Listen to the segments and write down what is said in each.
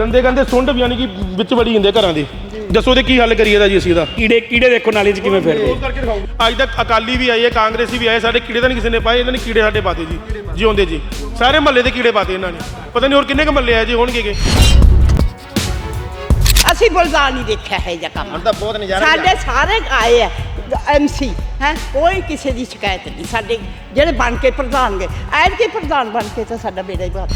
ਗੰਦੇ ਗੰਦੇ ਸੁੰਡ ਯਾਨੀ ਕਿ ਵਿੱਚ ਵੜੀ ਜਾਂਦੇ ਘਰਾਂ ਦੇ। ਦੱਸੋ ਤੇ ਕੀ ਹੱਲ ਕਰੀਏ ਦਾ ਜੀ ਅਸੀਂ ਇਹਦਾ? ਕੀੜੇ ਕੀੜੇ ਦੇਖੋ ਨਾਲੀ 'ਚ ਕਿਵੇਂ ਫਿਰਦੇ ਕਰਕੇ ਦਿਖਾਓ। ਅੱਜ ਤੱਕ ਅਕਾਲੀ ਵੀ ਆਏ ਹੈ ਕਾਂਗਰਸੀ ਵੀ ਆਏ ਸਾਡੇ ਕੀੜੇ ਤਾਂ ਨਹੀਂ ਕਿਸੇ ਨੇ ਪਾਏ ਇਹਨਾਂ ਨੇ ਕੀੜੇ ਸਾਡੇ ਪਾਤੇ ਜੀ ਜਿਉਂਦੇ ਜੀ। ਸਾਰੇ ਮਹੱਲੇ ਦੇ ਕੀੜੇ ਪਾਤੇ ਇਹਨਾਂ ਨੇ। ਪਤਾ ਨਹੀਂ ਹੋਰ ਕਿੰਨੇ ਕੁ ਮਹੱਲੇ ਆ ਜੀ ਹੋਣਗੇ ਅਸੀਂ ਬੁਲਦਾਨ ਨਹੀਂ ਦੇਖਿਆ ਹੈ ਜਾਂ ਕੰਮ। ਹੁਣ ਤਾਂ ਬਹੁਤ ਨਜ਼ਾਰਾ ਸਾਡੇ ਸਾਰੇ ਆਏ ਆ ਐਮਸੀ ਹੈ ਕੋਈ ਕਿਸੇ ਦੀ ਸ਼ਿਕਾਇਤ ਨਹੀਂ। ਸਾਡੇ ਜਿਹੜੇ ਬਣ ਕੇ ਪ੍ਰਧਾਨ ਗਏ ਐਡ ਕੇ ਪ੍ਰਧਾਨ ਬਣ ਕੇ ਤਾਂ ਸਾਡਾ ਬੇੜਾ ਹੀ ਬਾਤ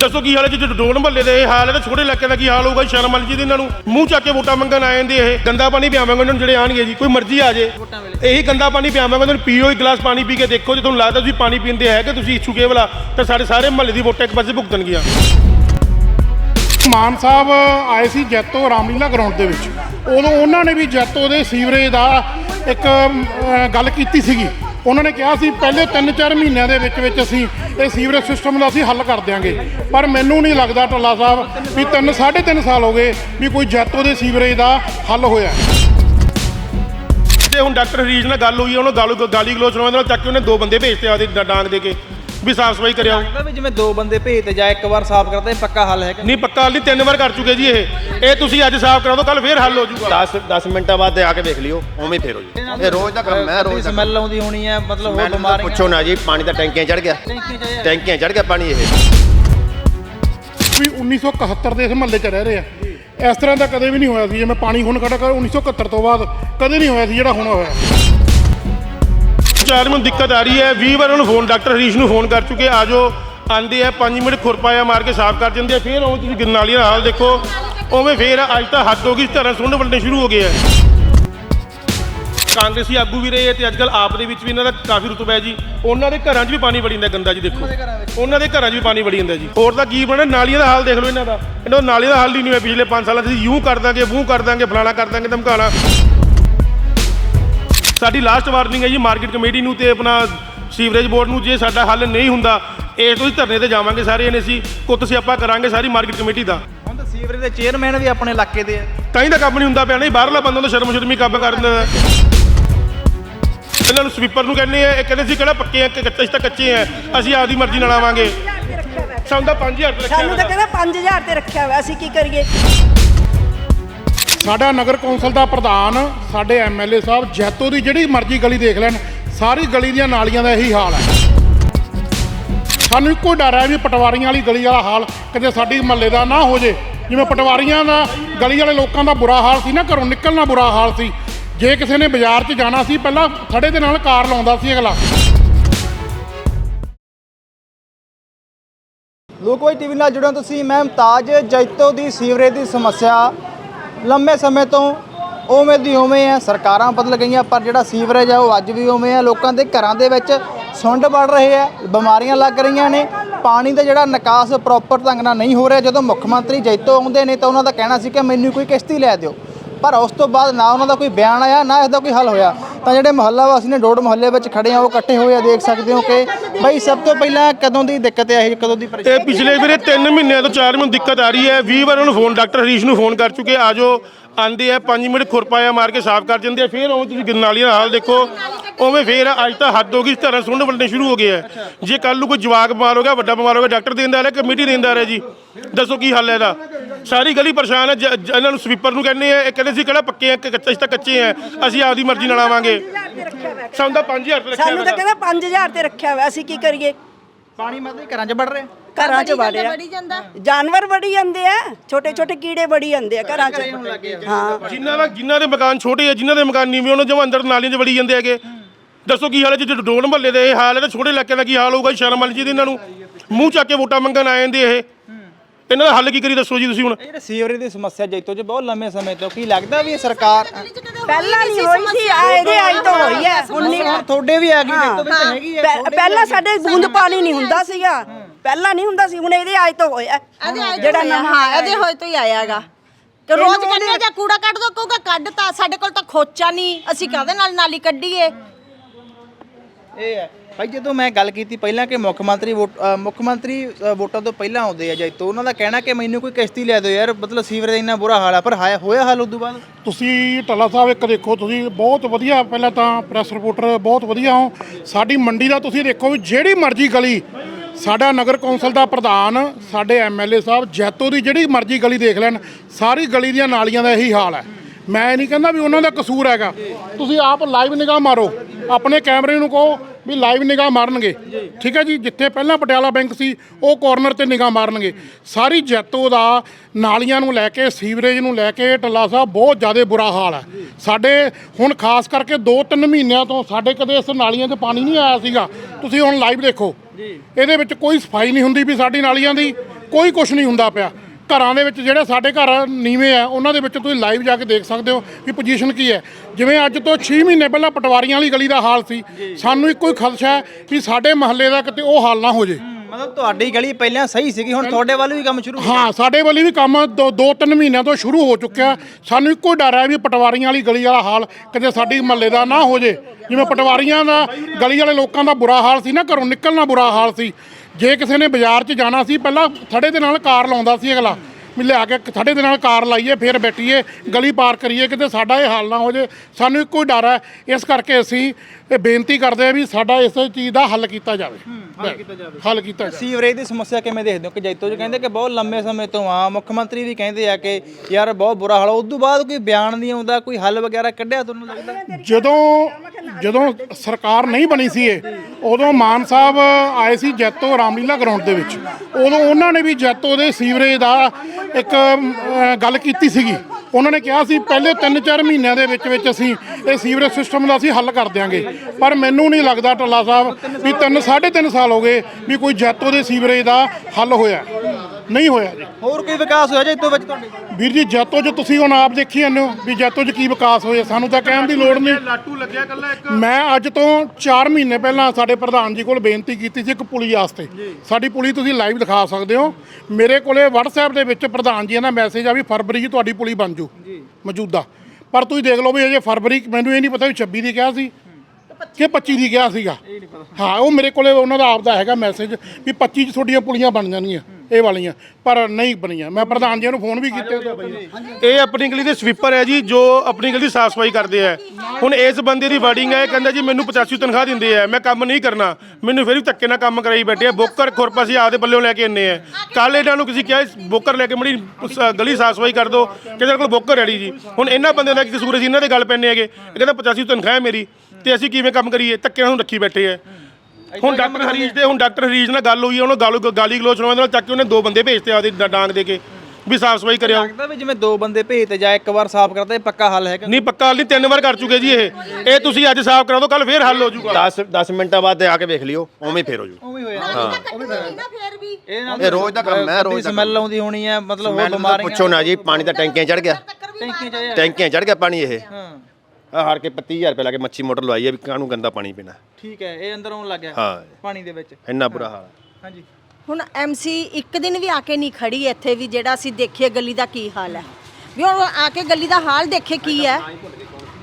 ਦੱਸੋ ਕੀ ਹਾਲ ਹੈ? ਜੀ ਡੋਲ ਮਹੱਲੇ ਦੇ ਇਹ ਹਾਲ ਹੈ ਤੇ ਛੋਟੇ ਇਲਾਕੇ ਦਾ ਕੀ ਹਾਲ ਹੋਊਗਾ? ਸ਼ਰਮ ਵਾਲੀ ਜੀ ਦੇ ਇਹਨਾਂ ਨੂੰ। ਮੂੰਹ ਚੱਕ ਕੇ ਵੋਟਾਂ ਮੰਗਣ ਆ ਜਾਂਦੇ ਇਹ। ਗੰਦਾ ਪਾਣੀ ਪਿਆਵਾਂਗੇ ਉਹਨਾਂ ਨੂੰ ਜਿਹੜੇ ਆਣਗੇ ਜੀ। ਕੋਈ ਮਰਜ਼ੀ ਆ ਜੇ। ਇਹੀ ਗੰਦਾ ਪਾਣੀ ਪਿਆਵਾਂਗੇ ਉਹਨਾਂ ਨੂੰ। ਪੀਓ ਇੱਕ ਗਲਾਸ ਪਾਣੀ ਪੀ ਕੇ ਦੇਖੋ। ਜੇ ਤੁਹਾਨੂੰ ਲੱਗਦਾ ਤੁਸੀਂ ਪਾਣੀ ਪੀਂਦੇ ਹੈ ਕਿ ਤੁਸੀਂ ਛੁਕੇ ਵਾਲਾ ਤਾਂ ਸਾਡੇ ਸਾਰੇ ਮਹੱਲੇ ਦੀ ਵੋਟਾਂ ਇੱਕ ਪਾਸੇ ਭੁਗਤਣਗੀਆਂ ਮਾਨ ਸਾਹਿਬ ਆਏ ਸੀ ਜੈਤੋ ਰਾਮਲੀਲਾ ਗਰਾਊਂਡ ਦੇ ਵਿੱਚ। ਉਦੋਂ ਉਹਨਾਂ ਨੇ ਵੀ ਜੈਤੋ ਦੇ ਸੀਵਰੇਜ ਦਾ ਇੱਕ ਗੱਲ ਕੀਤੀ ਸੀਗੀ। ਉਹਨਾਂ ਨੇ ਕਿਹਾ ਸੀ ਪਹਿਲੇ 3-4 ਮਹੀਨਿਆਂ ਦੇ ਵਿੱਚ ਵਿੱਚ ਅਸੀਂ ਇਹ ਸੀਵਰੇਜ ਸਿਸਟਮ ਦਾ ਅਸੀਂ ਹੱਲ ਕਰ ਦਿਆਂਗੇ। ਪਰ ਮੈਨੂੰ ਨਹੀਂ ਲੱਗਦਾ ਟੱਲਾ ਸਾਹਿਬ ਵੀ 3 3.5 ਸਾਲ ਹੋ ਗਏ ਵੀ ਕੋਈ ਜੈਤੋ ਦੇ ਸੀਵਰੇਜ ਦਾ ਹੱਲ ਹੋਇਆ। ਤੇ ਹੁਣ ਡਾਕਟਰ ਹਰੀਜ ਨਾਲ ਗੱਲ ਹੋਈ ਹੈ, ਉਹਨੂੰ ਗਾਲੂ ਗਾਲੀ ਗਲੋਚ ਨਾਲ ਚੱਕ ਕੇ ਉਹਨੇ ਦੋ ਬੰਦੇ ਭੇਜਤੇ ਆਦੇ ਡਾਂਗ ਦੇ ਕੇ। ਵੀ ਸਾਫ਼ ਸਫ਼ਾਈ ਕਰਿਆ ਲੱਗਦਾ ਵੀ ਜਿਵੇਂ ਦੋ ਬੰਦੇ ਭੇਜ ਤੇ ਜਾਂ ਇੱਕ ਵਾਰ ਸਾਫ਼ ਕਰਦਾ ਇਹ ਪੱਕਾ ਹੱਲ ਹੈ ਕਿ ਨਹੀਂ ਪੱਕਾ ਹਾਲੀ ਤਿੰਨ ਵਾਰ ਕਰ ਚੁੱਕੇ ਜੀ ਇਹ। ਇਹ ਤੁਸੀਂ ਅੱਜ ਸਾਫ਼ ਕਰਾ ਦਿਓ ਕੱਲ ਫੇਰ ਹੱਲ ਹੋ ਜਾਊਗਾ। 10 10 ਮਿੰਟਾਂ ਬਾਅਦ ਆ ਕੇ ਵੇਖ ਲਿਓ ਉਵੇਂ ਹੀ ਫੇਰੋ ਜੀ ਇਹ ਰੋਜ਼ ਦਾ ਕੰਮ ਹੈ ਰੋਜ਼ ਦਾ ਸਮੈਲ ਆਉਂਦੀ ਹੋਣੀ ਹੈ ਮਤਲਬ ਹੋਰ ਮੈਨੂੰ ਤਾਂ ਬਿਮਾਰੀਆਂ। ਪੁੱਛੋ ਨਾ ਜੀ ਪਾਣੀ ਤਾਂ ਟੈਂਕੀਆਂ ਚੜ ਗਿਆ। 'ਚ ਹੈ। ਟੈਂਕੀਆਂ ਚੜ ਗਿਆ ਪਾਣੀ ਇਹ। ਵੀ 1971 ਦੇ ਇਸ ਮਹੱਲੇ 'ਚ ਰਹਿ ਰਹੇ ਆ। ਇਸ ਤਰ੍ਹਾਂ ਦਾ ਕਦੇ ਵੀ ਨਹੀਂ ਹੋਇਆ ਸੀ ਜਿਵੇਂ ਪਾਣੀ ਹੁਣ ਖੜਾ ਕਰ 1971 ਤੋਂ ਬਾਅਦ ਕਦੇ ਨਹੀਂ ਹੋਇਆ ਸੀ ਜਿਹੜਾ ਹੁਣ ਹੋਇਆ। ਚਾਰ ਮੈਨੂੰ ਦਿੱਕਤ ਆ ਰਹੀ ਹੈ। 20 ਵਾਰ ਉਹਨੂੰ ਫੋਨ ਡਾਕਟਰ ਹਰੀਸ਼ ਨੂੰ ਫੋਨ ਕਰ ਚੁੱਕੇ ਆ। ਆਜੋ ਆਂਦੇ ਆ 5 ਮਿੰਟ ਖੁਰਪਾਇਆ ਮਾਰ ਕੇ ਸਾਫ਼ ਕਰ ਦਿੰਦੇ ਆ। ਫਿਰ ਉਹ ਤੁਸੀਂ ਗਰਨਾਲੀਆਂ ਦਾ ਹਾਲ ਦੇਖੋ। ਉਵੇਂ ਫਿਰ ਅੱਜ ਤਾਂ ਹੱਦ ਹੋ ਗਈ ਧਰਨ ਸੁੰਡ ਵੰਡੇ ਸ਼ੁਰੂ ਹੋ ਗਏ ਆ। ਕਾਂਗਰਸੀ ਆਗੂ ਵੀ ਰਹੇ ਆ ਅੱਜ ਅੱਜਕੱਲ ਆਪ ਦੇ ਵਿੱਚ ਵੀ ਇਹਨਾਂ ਦਾ ਕਾਫੀ ਰੁਤਬਾ ਹੈ ਜੀ। ਉਹਨਾਂ ਦੇ ਘਰਾਂ 'ਚ ਵੀ ਪਾਣੀ ਵੜੀ ਜਾਂਦਾ ਗੰਦਾ ਜੀ, ਦੇਖੋ। ਉਹਨਾਂ ਦੇ ਘਰਾਂ 'ਚ ਵੀ ਪਾਣੀ ਵੜੀ ਜਾਂਦਾ ਜੀ। ਹੋਰ ਤਾਂ ਕੀ ਬਣਾ ਨਾਲੀਆਂ ਦਾ ਹਾਲ ਦੇਖ ਲਓ ਇਹਨਾਂ ਦਾ। ਇਹਨਾਂ ਨਾਲੀਆਂ ਦਾ ਹੱਲ ਹੀ ਨਹੀਂ ਹੋਇਆ। ਪਿਛਲੇ 5 ਸਾਲਾਂ 'ਚ ਅਸੀਂ ਯੂੰ ਕਰ ਦਾਂਗੇ, ਵੂੰ ਕਰ ਦਾਂਗੇ, ਫਲਾਣਾ ਕਰ ਦਾਂਗੇ ਧਮਕਾਣਾ ਸਾਡੀ ਲਾਸਟ ਵਾਰਨਿੰਗ ਹੈ ਜੀ ਮਾਰਕੀਟ ਕਮੇਟੀ ਨੂੰ ਤੇ ਆਪਣਾ ਸੀਵਰੇਜ ਬੋਰਡ ਨੂੰ ਜੇ ਸਾਡਾ ਹੱਲ ਨਹੀਂ ਹੁੰਦਾ ਇਸ ਤੋਂ ਹੀ ਧਰਨੇ ਤੇ ਜਾਵਾਂਗੇ ਸਾਰੇ ਜਣੇ ਅਸੀਂ ਕੁੱਤ ਸਿਆਪਾ ਕਰਾਂਗੇ ਸਾਰੀ ਮਾਰਕੀਟ ਕਮੇਟੀ ਦਾ ਹੁਣ ਤਾਂ ਸੀਵਰੇਜ ਦੇ ਚੇਅਰਮੈਨ ਵੀ ਆਪਣੇ ਇਲਾਕੇ ਦੇ ਆ ਤਾਂ ਹੀ ਤਾਂ ਕੰਮ ਨਹੀਂ ਹੁੰਦਾ ਪਿਆ ਨਹੀਂ ਬਾਹਰਲਾ ਬੰਦਾ ਤਾਂ ਸ਼ਰਮ ਸ਼ਰਮੀ ਕੰਮ ਕਰ ਦਿੰਦਾ। ਇਹਨਾਂ ਨੂੰ ਸਵੀਪਰ ਨੂੰ ਕਹਿੰਦੇ ਆ ਇਹ ਕਹਿੰਦੇ ਸੀ ਕਿਹੜਾ ਪੱਕੇ ਆ ਕਿ ਕੱਚੇ ਤਾਂ ਕੱਚੇ ਆ ਅਸੀਂ ਆਪਦੀ ਮਰਜ਼ੀ ਨਾਲ ਆਵਾਂਗੇ ਸਾਨੂੰ ਤਾਂ 5000 ਰੁਪਏ ਰੱਖਿਆ ਸਾਨੂੰ ਤਾਂ ਹੋਇਆ। ਕਹਿੰਦਾ 5000 ਤੇ ਰੱਖਿਆ ਹੋਇਆ ਅਸੀਂ ਕੀ ਕਰੀਏ ਸਾਡਾ ਨਗਰ ਕੌਂਸਲ ਦਾ ਪ੍ਰਧਾਨ, ਸਾਡੇ ਐਮਐਲਏ ਸਾਹਿਬ ਜੈਤੋ ਦੀ ਜਿਹੜੀ ਮਰਜ਼ੀ ਗਲੀ ਦੇਖ ਲੈਣ, ਸਾਰੀ ਗਲੀ ਦੀਆਂ ਨਾਲੀਆਂ ਦਾ ਇਹੀ ਹਾਲ ਹੈ। ਸਾਨੂੰ ਇੱਕੋ ਡਰ ਹੈ ਵੀ ਪਟਵਾਰੀਆਂ ਵਾਲੀ ਗਲੀ ਵਾਲਾ ਹਾਲ ਕਦੇ ਸਾਡੀ ਮਹੱਲੇ ਦਾ ਨਾ ਹੋ ਜੇ। ਜਿਵੇਂ ਪਟਵਾਰੀਆਂ ਦਾ ਗਲੀ ਵਾਲੇ ਲੋਕਾਂ ਦਾ ਬੁਰਾ ਹਾਲ ਸੀ ਨਾ, ਘਰੋਂ ਨਿਕਲਣਾ ਬੁਰਾ ਹਾਲ ਸੀ। ਜੇ ਕਿਸੇ ਨੇ ਬਾਜ਼ਾਰ 'ਚ ਜਾਣਾ ਸੀ, ਪਹਿਲਾਂ ਥੜੇ ਦੇ ਨਾਲ ਕਾਰ ਲਾਉਂਦਾ ਸੀ ਅਗਲਾ। ਲੋਕਵਾਈ ਟੀਵੀ ਨਾਲ ਜੁੜੋ ਤੁਸੀਂ, ਮੈਂ ਮੁਮਤਾਜ, ਜੈਤੋ ਦੀ ਸੀਵਰੇਜ ਦੀ ਸਮੱਸਿਆ। ਲੰਮੇ ਸਮੇਂ ਤੋਂ ਉਵੇਂ ਦੀ ਉਵੇਂ ਹੈ ਸਰਕਾਰਾਂ ਬਦਲ ਗਈਆਂ, ਪਰ ਜਿਹੜਾ ਸੀਵਰੇਜ ਆ, ਉਹ ਅੱਜ ਵੀ ਉਵੇਂ ਆ। ਲੋਕਾਂ ਦੇ ਘਰਾਂ ਦੇ ਵਿੱਚ ਸੁੰਡ ਵੜ ਰਹੇ ਹੈ ਬਿਮਾਰੀਆਂ ਲੱਗ ਰਹੀਆਂ ਨੇ। ਪਾਣੀ ਦਾ ਜਿਹੜਾ ਨਿਕਾਸ ਪ੍ਰੋਪਰ ਢੰਗ ਨਾਲ ਨਹੀਂ ਹੋ ਰਿਹਾ, ਜਦੋਂ ਮੁੱਖ ਮੰਤਰੀ ਜੈਤੋ ਆਉਂਦੇ ਨੇ ਤਾਂ ਉਹਨਾਂ ਦਾ ਕਹਿਣਾ ਸੀ ਕਿ ਮੈਨੂੰ ਕੋਈ ਕਿਸ਼ਤੀ ਲੈ ਦਿਓ। ਪਰ ਉਸ ਤੋਂ ਬਾਅਦ ਨਾ ਉਹਨਾਂ ਦਾ ਕੋਈ ਬਿਆਨ ਆਇਆ, ਨਾ ਇਸ ਦਾ ਕੋਈ ਹੱਲ ਹੋਇਆ। ਤਾਂ ਜਿਹੜੇ ਮੁਹੱਲਾ ਵਾਸੀ ਨੇ ਡੋਡ ਮੁਹੱਲੇ ਵਿੱਚ ਖੜੇ ਆ, ਉਹ ਇਕੱਠੇ ਹੋਏ ਆ, ਦੇਖ ਸਕਦੇ ਹੋ ਕਿ ਬਈ ਸਭ ਤੋਂ ਪਹਿਲਾਂ ਕਦੋਂ ਦੀ ਦਿੱਕਤ ਹੈ ਇਹ ਕਦੋਂ ਦੀ ਪਰੇਸ਼ਾਨੀ? ਪਿਛਲੇ ਵੀਰੇ 3 ਮਹੀਨਿਆਂ ਤੋਂ 4 ਮਹੀਨੇ ਦਿੱਕਤ ਆ ਰਹੀ ਹੈ। 20 ਵਾਰ ਉਹਨੂੰ ਫੋਨ ਡਾਕਟਰ ਹਰੀਸ਼ ਨੂੰ ਫੋਨ ਕਰ ਚੁੱਕੇ ਆ। ਜਾਓ, ਆਂਦੇ ਆ 5 ਮਿੰਟ ਖੁਰਪਾਇਆ ਮਾਰ ਕੇ ਸਾਫ਼ ਕਰ ਜਾਂਦੇ ਆ। ਫਿਰ ਉਹ ਤੁਸੀਂ ਗਰਨਾਲੀਆਂ ਦਾ ਹਾਲ ਦੇਖੋ। ਉਵੇਂ ਫੇਰ ਅੱਜ ਤਾਂ ਹੱਦ ਹੋ ਗਈ, ਧਰਨ ਸੁੰਡ ਵੰਡਣੇ ਸ਼ੁਰੂ ਹੋ ਗਏ ਆ। ਜੇ ਕੱਲ ਨੂੰ ਕੋਈ ਜਵਾਕ ਬਿਮਾਰ ਹੋ ਗਿਆ, ਵੱਡਾ ਬਿਮਾਰ ਹੋ ਗਿਆ, ਡਾਕਟਰ ਦੇਂਦਾ ਰਿਹਾ ਕਮੇਟੀ ਦੇਂਦਾ ਰਿਹਾ ਜੀ। ਦੱਸੋ ਕੀ ਹੱਲ ਹੈ ਇਹਦਾ? ਸਾਰੀ ਗਲੀ ਪਰੇਸ਼ਾਨ ਹੈ ਜ- ਜ- ਇਹਨਾਂ ਨੂੰ ਸਵੀਪਰ ਨੂੰ ਕਹਿੰਦੇ ਆ ਇਹ ਕਹਿੰਦੇ ਸੀ ਕਿਹੜਾ ਪੱਕੇ ਆ ਕਿ ਕੱਚੇ ਅਸੀਂ ਤਾਂ ਕੱਚੇ ਆ ਅਸੀਂ ਆਪਦੀ ਮਰਜ਼ੀ ਨਾਲ ਆਵਾਂਗੇ। ਸਾਨੂੰ ਤਾਂ 5000 ਰੁਪਏ ਰੱਖਿਆ ਸਾਨੂੰ ਤਾਂ ਹੋਇਆ। ਕਹਿੰਦਾ 5000 ਤੇ ਰੱਖਿਆ ਹੋਇਆ ਅਸੀਂ ਕੀ ਕਰੀਏ? ਪਾਣੀ ਮਤਲਬ ਘਰਾਂ 'ਚ ਵੜ ਰਿਹਾ? ਘਰਾਂ 'ਚ ਵੜਿਆ ਜਾਨਵਰ ਵੜੀ ਜਾਂਦੇ ਆ ਛੋਟੇ ਛੋਟੇ ਕੀੜੇ ਵੜੀ ਜਾਂਦੇ ਆ ਘਰਾਂ 'ਚ। ਹਾਂ। ਜਿਨ੍ਹਾਂ ਦਾ ਜਿਨ੍ਹਾਂ ਦੇ ਮਕਾਨ ਛੋਟੇ ਆ ਜਿਨ੍ਹਾਂ ਦੇ ਮਕਾਨ ਨੀਵੇਂ ਉਹਨਾਂ ਜਮਾਂ ਅੰਦਰ ਨਾਲੀਆਂ 'ਚ ਵੜੀ ਜਾਂਦੇ ਹੈਗੇ। ਦੱਸੋ ਕੀ ਹਾਲ ਹੈ ਜੇ ਡੋਲ ਮਹੱਲੇ ਦੇ ਇਹ ਹਾਲ ਹੈ ਤਾਂ ਛੋਟੇ ਇਲਾਕੇ ਦਾ ਕੀ ਹਾਲ ਹੋਊਗਾ ਸ਼ਰਮ ਵਾਲੀ ਜੀ ਦੇ ਇਹਨਾਂ ਨੂੰ? ਮੂੰਹ ਚੱਕ ਕੇ ਵੋਟਾਂ ਮੰਗਣ ਆ ਜਾਂਦੇ ਇਹ। ਇਹਨਾਂ ਦਾ ਹੱਲ ਕੀ ਕਰੀ ਦੱਸੋ ਜੀ ਤੁਸੀਂ ਹੁਣ? ਇਹ ਜਿਹੜੇ ਸੀਵਰੇਜ ਦੀ ਸਮੱਸਿਆ ਜੈਤੋ 'ਚ ਬਹੁਤ ਲੰਮੇ ਸਮੇਂ ਤੋਂ ਕੀ ਲੱਗਦਾ ਵੀ ਇਹ ਸਰਕਾਰ ਪਹਿਲਾਂ ਨਹੀਂ ਹੋਈ ਸੀ ਆ ਇਹਦੇ ਆਈ ਤੋਂ ਹੋਈ ਹੈ। ਹੁਣ ਨਹੀਂ ਤੁਹਾਡੇ ਵੀ ਆ ਗਈ ਜੈਤੋ ਵਿੱਚ ਹੈਗੀ ਹੈ ਪਹਿ- ਪਹਿਲਾਂ ਸਾਡੇ ਬੂੰਦ ਪਾਣੀ ਨਹੀਂ ਹੁੰਦਾ ਸੀਗਾ। ਪਹਿਲਾਂ ਨਹੀਂ ਹੁੰਦਾ ਸੀ ਹੁਣ ਇਹਦੇ ਆਈ ਤੋਂ ਹੋਇਆ ਜਿਹੜਾ ਨਵਾਂ ਹਾਂ ਇਹਦੇ ਹੋਏ ਤੋਂ ਹੀ ਆਇਆਗਾ ਕਿ ਰੋਜ਼ ਕਹਿੰਦੇ ਆ ਜਾਂ ਕੂੜਾ ਕੱਢ ਦੋ ਕਹੂਗਾ ਕੱਢ ਤਾ ਸਾਡੇ ਕੋਲ ਤਾਂ ਖੋਚਾ ਨਹੀਂ ਅਸੀਂ ਕਾਹਦੇ ਨਾਲ ਨਾਲੀ ਕੱਢੀਏ? ਇਹ ਹੈ। ਭਾਈ ਜਦੋਂ ਮੈਂ ਗੱਲ ਕੀਤੀ ਪਹਿਲਾਂ ਕਿ ਮੁੱਖ ਮੰਤਰੀ ਵੋਟ- ਅ, ਮੁੱਖ ਮੰਤਰੀ ਅ, ਵੋਟਾਂ ਤੋਂ ਪਹਿਲਾਂ ਆਉਂਦੇ ਆ ਜੈਤੋ ਉਹਨਾਂ ਦਾ ਕਹਿਣਾ ਕਿ ਮੈਨੂੰ ਕੋਈ ਕਿਸ਼ਤੀ ਲੈ ਦਿਓ ਯਾਰ ਮਤਲਬ ਸੀਵਰੇਜ ਦਾ ਇੰਨਾ ਬੁਰਾ ਹਾਲ ਆ ਪਰ ਹਾਇਆ- ਹੋਇਆ ਹਾਲ ਉਦੋਂ ਬਾਅਦ? ਤੁਸੀਂ ਟੱਲਾ ਸਾਹਿਬ ਇੱਕ ਦੇਖੋ ਤੁਸੀਂ ਬਹੁਤ ਵਧੀਆ ਪਹਿਲਾਂ ਤਾਂ ਪ੍ਰੈਸ ਰਿਪੋਰਟਰ ਬਹੁਤ ਵਧੀਆ ਹੋ। ਸਾਡੀ ਮੰਡੀ ਦਾ ਤੁਸੀਂ ਦੇਖੋ ਵੀ ਜਿਹੜੀ ਮਰਜ਼ੀ ਗਲੀ ਸਾਡਾ ਨਗਰ ਕੌਂਸਲ ਦਾ ਪ੍ਰਧਾਨ ਸਾਡੇ ਐਮਐਲਏ ਸਾਹਿਬ ਜੈਤੋ ਦੀ ਜਿਹੜੀ ਮਰਜ਼ੀ ਗਲੀ ਦੇਖ ਲੈਣ ਸਾਰੀ ਗਲੀ ਦੀਆਂ ਨਾਲੀਆਂ ਦਾ ਇਹੀ ਹਾਲ ਹੈ। ਮੈਂ ਇਹ ਨਹੀਂ ਕਹਿੰਦਾ ਵੀ ਉਹਨਾਂ ਦਾ ਕਸੂਰ ਹੈਗਾ। ਤੁਸੀਂ ਆਪ ਲਾਈਵ ਨਿਗਾਹ ਮਾਰੋ। ਆਪਣੇ ਕੈਮਰੇ ਨੂੰ ਕਹੋ ਵੀ ਲਾਈਵ ਨਿਗਾਹ ਮਾਰਨਗੇ। ਠੀਕ ਹੈ ਜੀ ਜਿੱਥੇ ਪਹਿਲਾਂ ਪਟਿਆਲਾ ਬੈਂਕ ਸੀ ਉਹ ਕਾਰਨਰ ਤੇ ਨਿਗਾਹ ਮਾਰਨਗੇ। ਸਾਰੀ ਜੈਤੋ ਦਾ ਨਾਲੀਆਂ ਨੂੰ ਲੈ ਕੇ ਸੀਵਰੇਜ ਨੂੰ ਲੈ ਕੇ ਟੱਲਾ ਸਾਹਿਬ ਬਹੁਤ ਜ਼ਿਆਦਾ ਬੁਰਾ ਹਾਲ ਹੈ। ਸਾਡੇ ਹੁਣ ਖਾਸ ਕਰਕੇ 2-3 ਮਹੀਨਿਆਂ ਤੋਂ ਸਾਡੇ ਕਦੇ ਇਸ ਨਾਲੀਆਂ 'ਚ ਪਾਣੀ ਨਹੀਂ ਆਇਆ ਸੀਗਾ। ਤੁਸੀਂ ਹੁਣ ਲਾਈਵ ਦੇਖੋ। ਇਹਦੇ ਵਿੱਚ ਕੋਈ ਸਫ਼ਾਈ ਨਹੀਂ ਹੁੰਦੀ ਵੀ ਸਾਡੀ ਨਾਲੀਆਂ ਦੀ ਕੋਈ ਕੁਝ ਨਹੀਂ ਹੁੰਦਾ ਪਿਆ। ਘਰਾਂ ਦੇ ਵਿੱਚ ਜਿਹੜੇ ਸਾਡੇ ਘਰ ਨੀਵੇਂ ਆ ਉਹਨਾਂ ਦੇ ਵਿੱਚ ਤੁਸੀਂ ਲਾਈਵ ਜਾ ਕੇ ਦੇਖ ਸਕਦੇ ਹੋ ਕਿ ਪੋਜੀਸ਼ਨ ਕੀ ਹੈ। ਜਿਵੇਂ ਅੱਜ ਤੋਂ 6 ਮਹੀਨੇ ਪਹਿਲਾਂ ਪਟਵਾਰੀਆਂ ਵਾਲੀ ਗਲੀ ਦਾ ਹਾਲ ਸੀ ਸਾਨੂੰ ਇੱਕੋ ਹੀ ਖਦਸ਼ਾ ਹੈ ਕਿ ਸਾਡੇ ਮਹੱਲੇ ਦਾ ਕਿਤੇ ਉਹ ਹਾਲ ਨਾ ਹੋ ਜੇ। ਮਤਲਬ ਤੁਹਾਡੀ ਗਲੀ ਪਹਿਲਾਂ ਸਹੀ ਸੀਗੀ ਹੁਣ ਤੁਹਾਡੇ ਵੱਲ ਵੀ ਕੰਮ ਸ਼ੁਰੂ ਹੋ ਹਾਂ ਸਾਡੇ ਵੱਲ ਵੀ ਕੰਮ ਦੋ ਦੋ ਤਿੰਨ ਮਹੀਨਿਆਂ ਤੋਂ ਸ਼ੁਰੂ ਹੋ ਚੁੱਕਿਆ। ਸਾਨੂੰ ਇੱਕੋ ਹੀ ਡਰ ਹੈ ਵੀ ਪਟਵਾਰੀਆਂ ਵਾਲੀ ਗਲੀ ਵਾਲਾ ਹਾਲ ਕਿਤੇ ਸਾਡੀ ਮਹੱਲੇ ਦਾ ਨਾ ਹੋ ਜੇ। ਜਿਵੇਂ ਪਟਵਾਰੀਆਂ ਦਾ ਗਲੀ ਵਾਲੇ ਲੋਕਾਂ ਦਾ ਬੁਰਾ ਹਾਲ ਸੀ ਨਾ ਘਰੋਂ ਨਿਕਲਣਾ ਬੁਰਾ ਹਾਲ ਸੀ। ਜੇ ਕਿਸੇ ਨੇ ਬਾਜ਼ਾਰ 'ਚ ਜਾਣਾ ਸੀ, ਪਹਿਲਾਂ ਥੜੇ ਦੇ ਨਾਲ ਕਾਰ ਲਾਉਂਦਾ ਸੀ ਅਗਲਾ। ਵੀ ਲਿਆ ਕੇ ਥੜੇ ਦੇ ਨਾਲ ਕਾਰ ਲਾਈਏ, ਫਿਰ ਬੈਠੀਏ, ਗਲੀ ਪਾਰ ਕਰੀਏ, ਕਿਤੇ ਸਾਡਾ ਇਹ ਹਾਲ ਨਾ ਹੋ ਜੇ ਸਾਨੂੰ ਇੱਕੋ ਹੀ ਡਰ ਹੈ। ਇਸ ਕਰਕੇ ਅਸੀਂ ਇਹ ਬੇਨਤੀ ਕਰਦੇ ਹਾਂ ਵੀ ਸਾਡਾ ਇਸ ਚੀਜ਼ ਦਾ ਹੱਲ ਕੀਤਾ ਜਾਵੇ। ਹੱਲ ਕੀਤਾ ਜਾਵੇ। ਸੀਵਰੇਜ ਦੀ ਸਮੱਸਿਆ ਕਿਵੇਂ ਦੇਖਦੇ ਹੋ? ਕਿ ਜੈਤੋ ਜੀ ਕਹਿੰਦੇ ਕਿ ਬਹੁਤ ਲੰਮੇ ਸਮੇਂ ਤੋਂ ਆ ਮੁੱਖ ਮੰਤਰੀ ਵੀ ਕਹਿੰਦੇ ਆ ਕਿ ਯਾਰ ਬਹੁਤ ਬੁਰਾ ਹਾਲ ਆ। ਉਸ ਤੋਂ ਬਾਅਦ ਕੋਈ ਬਿਆਨ ਨਹੀਂ ਆਉਂਦਾ ਕੋਈ ਹੱਲ ਵਗੈਰਾ ਕੱਢਿਆ ਤੁਹਾਨੂੰ ਲੱਗਦਾ? ਜਦੋਂ ਜਦੋਂ ਸਰਕਾਰ ਨਹੀਂ ਬਣੀ ਸੀ ਇਹ ਉਦੋਂ ਮਾਨ ਸਾਹਿਬ ਆਏ ਸੀ ਜੈਤੋ ਰਾਮਲੀਲਾ ਗਰਾਊਂਡ ਦੇ ਵਿੱਚ। ਉਦੋਂ ਉਹਨਾਂ ਨੇ ਵੀ ਜੈਤੋ ਦੇ ਸੀਵਰੇਜ ਦਾ ਇੱਕ ਗੱਲ ਕੀਤੀ ਸੀਗੀ। ਉਹਨਾਂ ਨੇ ਕਿਹਾ ਸੀ, ਪਹਿਲੇ 3-4 ਮਹੀਨਿਆਂ ਦੇ ਵਿੱਚ ਵਿੱਚ ਅਸੀਂ ਇਹ ਸੀਵਰੇਜ ਸਿਸਟਮ ਦਾ ਅਸੀਂ ਹੱਲ ਕਰ ਦਿਆਂਗੇ। ਪਰ ਮੈਨੂੰ ਨਹੀਂ ਲੱਗਦਾ ਟੱਲਾ ਸਾਹਿਬ ਵੀ 3 3.5 ਸਾਲ ਹੋ ਗਏ ਵੀ ਕੋਈ ਜੈਤੋ ਦੇ ਸੀਵਰੇਜ ਦਾ ਹੱਲ ਹੋਇਆ। ਨਹੀਂ ਹੋਇਆ। ਜੀ ਹੋਰ ਕੋਈ ਵਿਕਾਸ ਹੋਇਆ ਜੈਤੋ ਵਿੱਚ ਤੁਹਾਡੇ? ਵੀਰ ਜੀ ਜੈਤੋ 'ਚ ਤੁਸੀਂ ਹੁਣ ਆਪ ਦੇਖੀ ਜਾਂਦੇ ਹੋ ਵੀ ਜੈਤੋ 'ਚ ਕੀ ਵਿਕਾਸ ਹੋਇਆ ਸਾਨੂੰ ਤਾਂ ਕਹਿਣ ਦੀ ਲੋੜ ਨਹੀਂ। ਲਾਟੂ ਲੱਗਿਆ ਕੱਲਾ ਇੱਕ। ਮੈਂ ਅੱਜ ਤੋਂ 4 ਮਹੀਨੇ ਪਹਿਲਾਂ ਸਾਡੇ ਪ੍ਰਧਾਨ ਜੀ ਕੋਲ ਬੇਨਤੀ ਕੀਤੀ ਸੀ ਇੱਕ ਪੁਲੀ ਵਾਸਤੇ। ਸਾਡੀ ਪੁਲੀ ਤੁਸੀਂ ਲਾਈਵ ਦਿਖਾ ਸਕਦੇ ਹੋ। ਮੇਰੇ ਕੋਲੇ WhatsApp ਦੇ ਵਿੱਚ ਪ੍ਰਧਾਨ ਜੀ ਦਾ ਮੈਸੇਜ ਆ ਵੀ ਫਰਵਰੀ 'ਚ ਤੁਹਾਡੀ ਪੁਲੀ ਬਣ ਜੂ। ਮੌਜੂਦਾ। ਪਰ ਤੁਸੀਂ ਦੇਖ ਲਓ ਵੀ ਅਜੇ ਫਰਵਰੀ ਮੈਨੂੰ ਇਹ ਨਹੀਂ ਪਤਾ ਵੀ 26 ਦੀ ਕਿਹਾ ਸੀ ਕਿ 25 ਦੀ ਕਿਹਾ ਸੀਗਾ। ਹਾਂ ਉਹ ਮੇਰੇ ਕੋਲੇ ਉਹਨਾਂ ਦਾ ਆਪਦਾ ਹੈਗਾ ਮੈਸੇਜ ਵੀ 25 ਚ ਤੁਹਾਡੀਆਂ ਪੁਲੀਆਂ ਬਣ ਜਾਣਗੀਆਂ ਇਹ ਵਾਲੀਆਂ, ਪਰ ਨਹੀਂ ਬਣੀਆਂ। ਮੈਂ ਪ੍ਰਧਾਨ ਜੀ ਨੂੰ ਫੋਨ ਵੀ ਕੀਤੇ ਇਹ ਆਪਣੀ ਗਲੀ ਦੇ ਸਵੀਪਰ ਹੈ ਜੀ, ਜੋ ਆਪਣੀ ਗਲੀ ਦੀ ਸਾਫ਼ ਸਫ਼ਾਈ ਕਰਦੇ ਆ ਹੁਣ ਇਸ ਬੰਦੇ ਦੀ ਵਰਡਿੰਗ ਹੈ ਕਹਿੰਦਾ ਜੀ, ਮੈਨੂੰ 85 ਤਨਖਾਹ ਦਿੰਦੇ ਆ ਮੈਂ ਕੰਮ ਨਹੀਂ ਕਰਨਾ। ਮੈਨੂੰ ਫਿਰ ਵੀ ਧੱਕੇ ਨਾਲ ਕੰਮ ਕਰਾਈ ਬੈਠੇ ਆ ਬੋਕਰ ਖੁਰਪਾ ਸੀ ਆਪਦੇ ਬੱਲਿਓਂ ਲੈ ਕੇ ਇੰਨੇ ਆ ਕੱਲ ਇਹਨਾਂ ਨੂੰ ਕਿਸੇ ਕਿਹਾ ਬੋਕਰ ਲੈ ਕੇ ਮੜੀ ਗਲੀ ਸਾਫ਼ ਸਫ਼ਾਈ ਕਰ ਦਿਓ ਕਿਸੇ ਕੋਲ ਬੋਕਰ ਰੈਡੀ ਜੀ। ਹੁਣ ਇਹਨਾਂ ਬੰਦਿਆਂ ਦਾ ਕੀ ਕਸੂਰ ਸੀ ਇਹਨਾਂ ਦੇ ਗੱਲ ਪੈਣੇ ਹੈਗੇ। ਇਹ ਕਹਿੰਦਾ 85 ਤਨਖਾਹ ਹੈ ਮੇਰੀ, ਤੇ ਅਸੀਂ ਕਿਵੇਂ ਕੰਮ ਕਰੀਏ? ਧੱਕੇ ਨਾਲ ਰੱਖੀ ਬੈਠੇ ਆ ਹੁਣ ਡਾਕਟਰ ਹਰੀਸ਼ ਦੇ ਹੁਣ ਡਾਕਟਰ ਹਰੀਸ਼ ਨਾਲ ਗੱਲ ਹੋਈ ਹੈ ਉਹਨੂੰ ਗਾਲੂ ਗਾਲੀ ਗਲੋਚ ਨਾਲ ਨਾਲ ਚੱਕ ਕੇ ਉਹਨੇ ਦੋ ਬੰਦੇ ਭੇਜਤੇ ਆਪਦੇ ਡ- ਡਾਂਗ ਦੇ ਕੇ ਵੀ ਸਾਫ਼ ਸਫ਼ਾਈ ਕਰਿਓ। ਲੱਗਦਾ ਵੀ ਜਿਵੇਂ ਦੋ ਬੰਦੇ ਭੇਜ ਤੇ ਜਾਂ ਇੱਕ ਵਾਰ ਸਾਫ਼ ਕਰਦਾ ਇਹ ਪੱਕਾ ਹੱਲ ਹੈਗਾ। ਨਹੀਂ ਪੱਕਾ ਹਾਲ ਨਹੀਂ ਤਿੰਨ ਵਾਰ ਕਰ ਚੁੱਕੇ ਜੀ ਇਹ। ਇਹ ਤੁਸੀਂ ਅੱਜ ਸਾਫ਼ ਕਰਾ ਦਿਓ ਕੱਲ ਫੇਰ ਹੱਲ ਹੋ ਜਾਊਗਾ। 10 10 ਮਿੰਟਾਂ ਬਾਅਦ ਤੇ ਆ ਕੇ ਵੇਖ ਲਿਓ ਉਵੇਂ ਹੀ ਫੇਰ ਹੋ ਜੂ ਉਵੇਂ ਹੋਇਆ। ਨਾ ਫੇਰ ਵੀ। ਇਹ ਨਾਲ ਇਹ ਰੋਜ਼ ਦਾ ਕੰਮ ਹੈ ਰੋਜ਼ ਦਾ ਸਮੈਲ ਆਉਂਦੀ ਹੋਣੀ ਹੈ ਮਤਲਬ ਹੋਰ ਬਿਮਾਰੀਆਂ ਪੁੱਛੋ ਨਾ ਜੀ ਪਾਣੀ ਤਾਂ ਟੈਂਕੀਆਂ ਚੜ ਗਿਆ। ਟੈਂਕੀਆਂ ਚੜ ਗਿਆ। ਪਾਣੀ ਇਹ। ਹਾਰ ਕੇ 25000 ਰੁਪਏ ਲਾ ਕੇ ਮੱਛੀ ਮੋਟਰ ਲਵਾਈ ਹੈ ਵੀ ਕਾਹਨੂੰ ਗੰਦਾ ਪਾਣੀ ਪੀਣਾ। ਠੀਕ ਹੈ ਇਹ ਅੰਦਰ ਆਉਣ ਲੱਗ ਗਿਆ ਹਾਂ। ਪਾਣੀ ਦੇ ਵਿੱਚ। ਇੰਨਾ ਬੁਰਾ ਹਾਲ। ਹੈ ਹਾਂਜੀ। ਹੁਣ ਐਮਸੀ ਇੱਕ ਦਿਨ ਵੀ ਆ ਕੇ ਨਹੀਂ ਖੜੀ ਇੱਥੇ ਵੀ ਜਿਹੜਾ ਅਸੀਂ ਦੇਖੀਏ ਗਲੀ ਦਾ ਕੀ ਹਾਲ ਹੈ। ਵੀ ਹੁਣ ਆ ਕੇ ਗਲੀ ਦਾ ਹਾਲ ਦੇਖੇ ਕੀ ਹੈ।